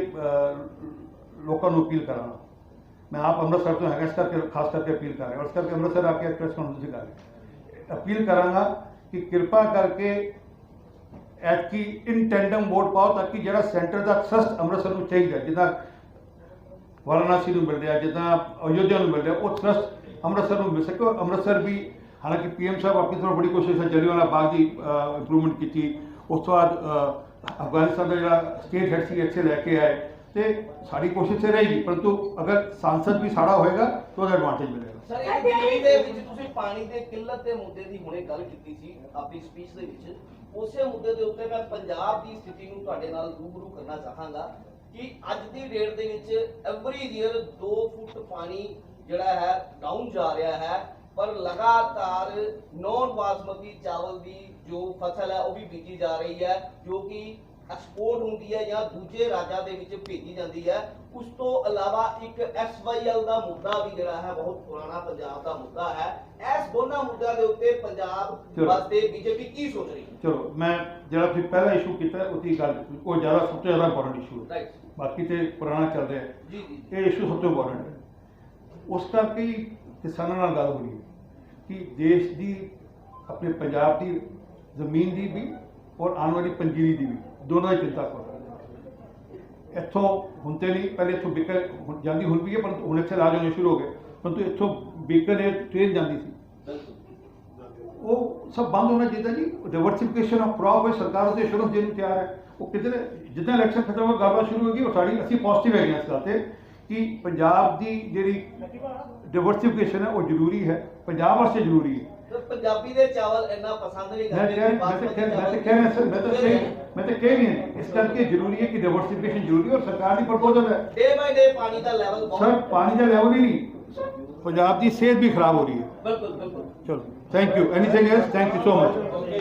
ਲੋਕਾਂ ਨੂੰ ਅਪੀਲ ਕਰਾਂਗਾ। ਮੈਂ ਆਪ ਅੰਮ੍ਰਿਤਸਰ ਤੋਂ ਹੈਗਾ, ਇਸ ਕਰਕੇ ਖਾਸ ਕਰਕੇ ਅਪੀਲ ਕਰ ਰਿਹਾ ਇਸ ਕਰਕੇ ਅੰਮ੍ਰਿਤਸਰ ਆ ਕੇ ਪ੍ਰੈਸ ਕਾਨਫਰੰਸ ਕਰ ਰਿਹਾ ਅਪੀਲ ਕਰਾਂਗਾ ਕਿ ਕਿਰਪਾ ਕਰਕੇ ਐਤਕੀ ਇਨ ਟੈਂਡਮ ਵੋਟ ਪਾਓ ਤਾਂ ਕਿ ਜਿਹੜਾ ਸੈਂਟਰ ਦਾ ਥਰਸਟ ਅੰਮ੍ਰਿਤਸਰ ਨੂੰ ਚਾਹੀਦਾ, ਜਿੱਦਾਂ ਵਾਰਾਣਸੀ ਨੂੰ ਮਿਲ ਰਿਹਾ, ਜਿੱਦਾਂ ਅਯੋਧਿਆ ਨੂੰ ਮਿਲ ਰਿਹਾ, ਉਹ ਥਰਸਟ ਅੰਮ੍ਰਿਤਸਰ ਨੂੰ ਮਿਲ ਸਕੇ। ਅੰਮ੍ਰਿਤਸਰ ਵੀ ਹਾਲਾਂਕਿ ਪੀਐਮ ਸਾਹਿਬ ਆਪਣੀ ਤਰਫੋਂ ਬੜੀ ਕੋਸ਼ਿਸ਼ ਹੈ ਜਲਿਆਂਵਾਲਾ ਬਾਗ ਦੀ ਇੰਪਰੂਵਮੈਂਟ ਕੀਤੀ। ਉਸ ਤੋਂ ਬਾਅਦ ਅਫਗਾਨਿਸਤਾਨ ਦਾ ਜਿਹੜਾ ਸਟੇਟ ਹੈਡ ਸੀ, ਇੱਥੇ ਲੈ ਕੇ ਆਏ। ਤੇ ਸਾਡੀ ਕੋਸ਼ਿਸ਼ ਤੇ ਰਹੇਗੀ ਪਰੰਤੂ ਅਗਰ ਸੰਸਦ ਵੀ ਸਾੜਾ ਹੋਏਗਾ ਤਾਂ ਉਹਦਾ ਐਡਵਾਂਟੇਜ ਮਿਲੇਗਾ। ਸਰ ਇਹ ਦਿੱਲੀ ਦੇ ਵਿੱਚ ਤੁਸੀਂ ਪਾਣੀ ਦੇ ਕਿੱਲਤ ਦੇ ਮੁੱਦੇ ਦੀ ਹੁਣੇ ਗੱਲ ਕੀਤੀ ਸੀ ਆਪਣੀ ਸਪੀਚ ਦੇ ਵਿੱਚ। ਉਸੇ ਮੁੱਦੇ ਦੇ ਉੱਤੇ ਮੈਂ ਪੰਜਾਬ ਦੀ ਸਥਿਤੀ ਨੂੰ ਤੁਹਾਡੇ ਨਾਲ ਰੂਬਰੂ ਕਰਨਾ ਚਾਹਾਂਗਾ ਕਿ ਅੱਜ ਦੀ ਡੇਟ ਦੇ ਵਿੱਚ ਐਵਰੀ ਈਅਰ 2 ਫੁੱਟ ਪਾਣੀ ਜਿਹੜਾ ਹੈ ਡਾਊਨ ਜਾ ਰਿਹਾ ਹੈ ਪਰ ਲਗਾਤਾਰ ਨੌਨ ਬਾਸਮਤੀ ਚਾਵਲ ਦੀ ਜੋ ਫਸਲ ਹੈ ਉਹ ਵੀ ਬੀਜੀ ਜਾ ਰਹੀ ਹੈ ਜੋ ਕਿ ਐਕਸਪੋਰਟ ਹੁੰਦੀ ਹੈ ਜਾਂ ਦੂਜੇ ਰਾਜਾਂ ਦੇ ਵਿੱਚ ਭੇਜੀ ਜਾਂਦੀ ਹੈ। ਉਸ ਤੋਂ ਇਲਾਵਾ ਇੱਕ ਐਸਵਾਈਐਲ ਦਾ ਮੁੱਦਾ ਵੀ ਜਿਹੜਾ ਹੈ ਬਹੁਤ ਪੁਰਾਣਾ ਪੰਜਾਬ ਦਾ ਮੁੱਦਾ ਹੈ। ਇਸ ਦੋਨਾਂ ਮੁੱਦਿਆਂ ਦੇ ਉੱਤੇ ਪੰਜਾਬ। ਵਾਸਤੇ ਬੀਜੇਪੀ ਕੀ ਸੋਚ ਰਹੀ ਹੈ? ਚਲੋ ਮੈਂ ਜਿਹੜਾ ਤੁਸੀਂ ਪਹਿਲਾ ਇਸ਼ੂ ਕੀਤਾ ਉਹਦੀ ਗੱਲ ਉਹ ਜ਼ਿਆਦਾ ਸਭ ਤੋਂ ਜ਼ਿਆਦਾ ਇੰਪੋਰਟੈਂਟ ਇਸ਼ੂ ਹੈ। ਬਾਕੀ ਤੇ ਪੁਰਾਣਾ ਚੱਲ ਰਿਹਾ ਜੀ ਜੀ ਇਹ ਇਸ਼ੂ ਸਭ ਤੋਂ ਇੰਪੋਰਟੈਂਟ ਹੈ। ਉਸ ਕਰਕੇ ਹੀ ਕਿਸਾਨਾਂ ਨਾਲ ਗੱਲ ਹੋ ਰਹੀ ਹੈ ਕਿ ਦੇਸ਼ ਦੀ ਆਪਣੇ ਪੰਜਾਬ ਦੀ ਜ਼ਮੀਨ ਦੀ ਵੀ ਔਰ ਆਉਣ ਵਾਲੀ ਪੰਜੀਰੀ ਦੀ ਵੀ। ਦੋਨਾਂ ਦੀ ਚਿੰਤਾ ਕਰ। ਇੱਥੋਂ ਹੁਣ ਤੇ ਨਹੀਂ ਪਹਿਲੇ ਇੱਥੋਂ ਬੇਕਰ ਜਾਂਦੀ ਹੁਣ ਵੀ ਹੈ ਪਰ ਹੁਣ ਇੱਥੇ ਰਾਜ ਹੋਣੇ ਸ਼ੁਰੂ ਹੋ ਗਏ। ਪਰੰਤੂ ਇੱਥੋਂ ਬੇਕਰ ਇਹ ਟ੍ਰੇਨ ਜਾਂਦੀ ਸੀ। ਉਹ ਸਭ ਬੰਦ ਹੋਣਾ ਚਾਹੀਦਾ ਜੀ। ਡਾਈਵਰਸਿਫਿਕੇਸ਼ਨ ਆਫ ਕ੍ਰੌਪ ਹੈ ਸਰਕਾਰ ਉਹਦੇ ਸ਼ੁਰੂ ਦੇਣ ਤਿਆਰ ਹੈ। ਉਹ ਕਿਤੇ ਜਿੱਦਾਂ ਇਲੈਕਸ਼ਨ ਖਤਮ ਹੋ ਗੱਲਬਾਤ ਸ਼ੁਰੂ ਹੋਗੀ ਉਹ ਸਾਡੀ ਅਸੀਂ ਪੋਜ਼ਿਟਿਵ ਹੈਗੇ ਹਾਂ ਇਸ ਗੱਲ ਤੇ ਕਿ ਪੰਜਾਬ ਦੀ ਜਿਹੜੀ ਡਾਈਵਰਸਿਫਿਕੇਸ਼ਨ ਹੈ ਉਹ ਜ਼ਰੂਰੀ ਹੈ। ਪੰਜਾਬ ਵਾਸਤੇ ਜ਼ਰੂਰੀ ਹੈ। ਤੇ ਪੰਜਾਬੀ ਦੇ ਚਾਵਲ ਇੰਨਾ ਪਸੰਦ ਨਹੀਂ ਕਰਦੇ ਮੈਂ ਕਹਿ ਮੈਂ ਤਾਂ ਕਹਿ ਸਰ ਮੈਂ ਤਾਂ ਕਹਿ ਮੈਂ ਤਾਂ ਕਹਿ ਨਹੀਂ। ਇਸ ਕਰਕੇ ਜ਼ਰੂਰੀ ਹੈ ਕਿ ਡਾਈਵਰਸਿਫਿਕੇਸ਼ਨ ਜ਼ਰੂਰੀ ਹੈ ਔਰ ਸਰਕਾਰ ਦੀ ਪ੍ਰਪੋਜ਼ਲ ਹੈ। ਡੇ ਬਾਈ ਡੇ ਪਾਣੀ ਦਾ ਲੈਵਲ ਬਹੁਤ ਸਰ ਪਾਣੀ ਦਾ ਲੈਵਲ ਹੀ ਨਹੀਂ। ਪੰਜਾਬ ਦੀ ਸਿਹਤ ਵੀ ਖਰਾਬ ਹੋ ਰਹੀ ਹੈ। ਬਿਲਕੁਲ ਬਿਲਕੁਲ। ਚਲੋ thank you anything else thank you so much okay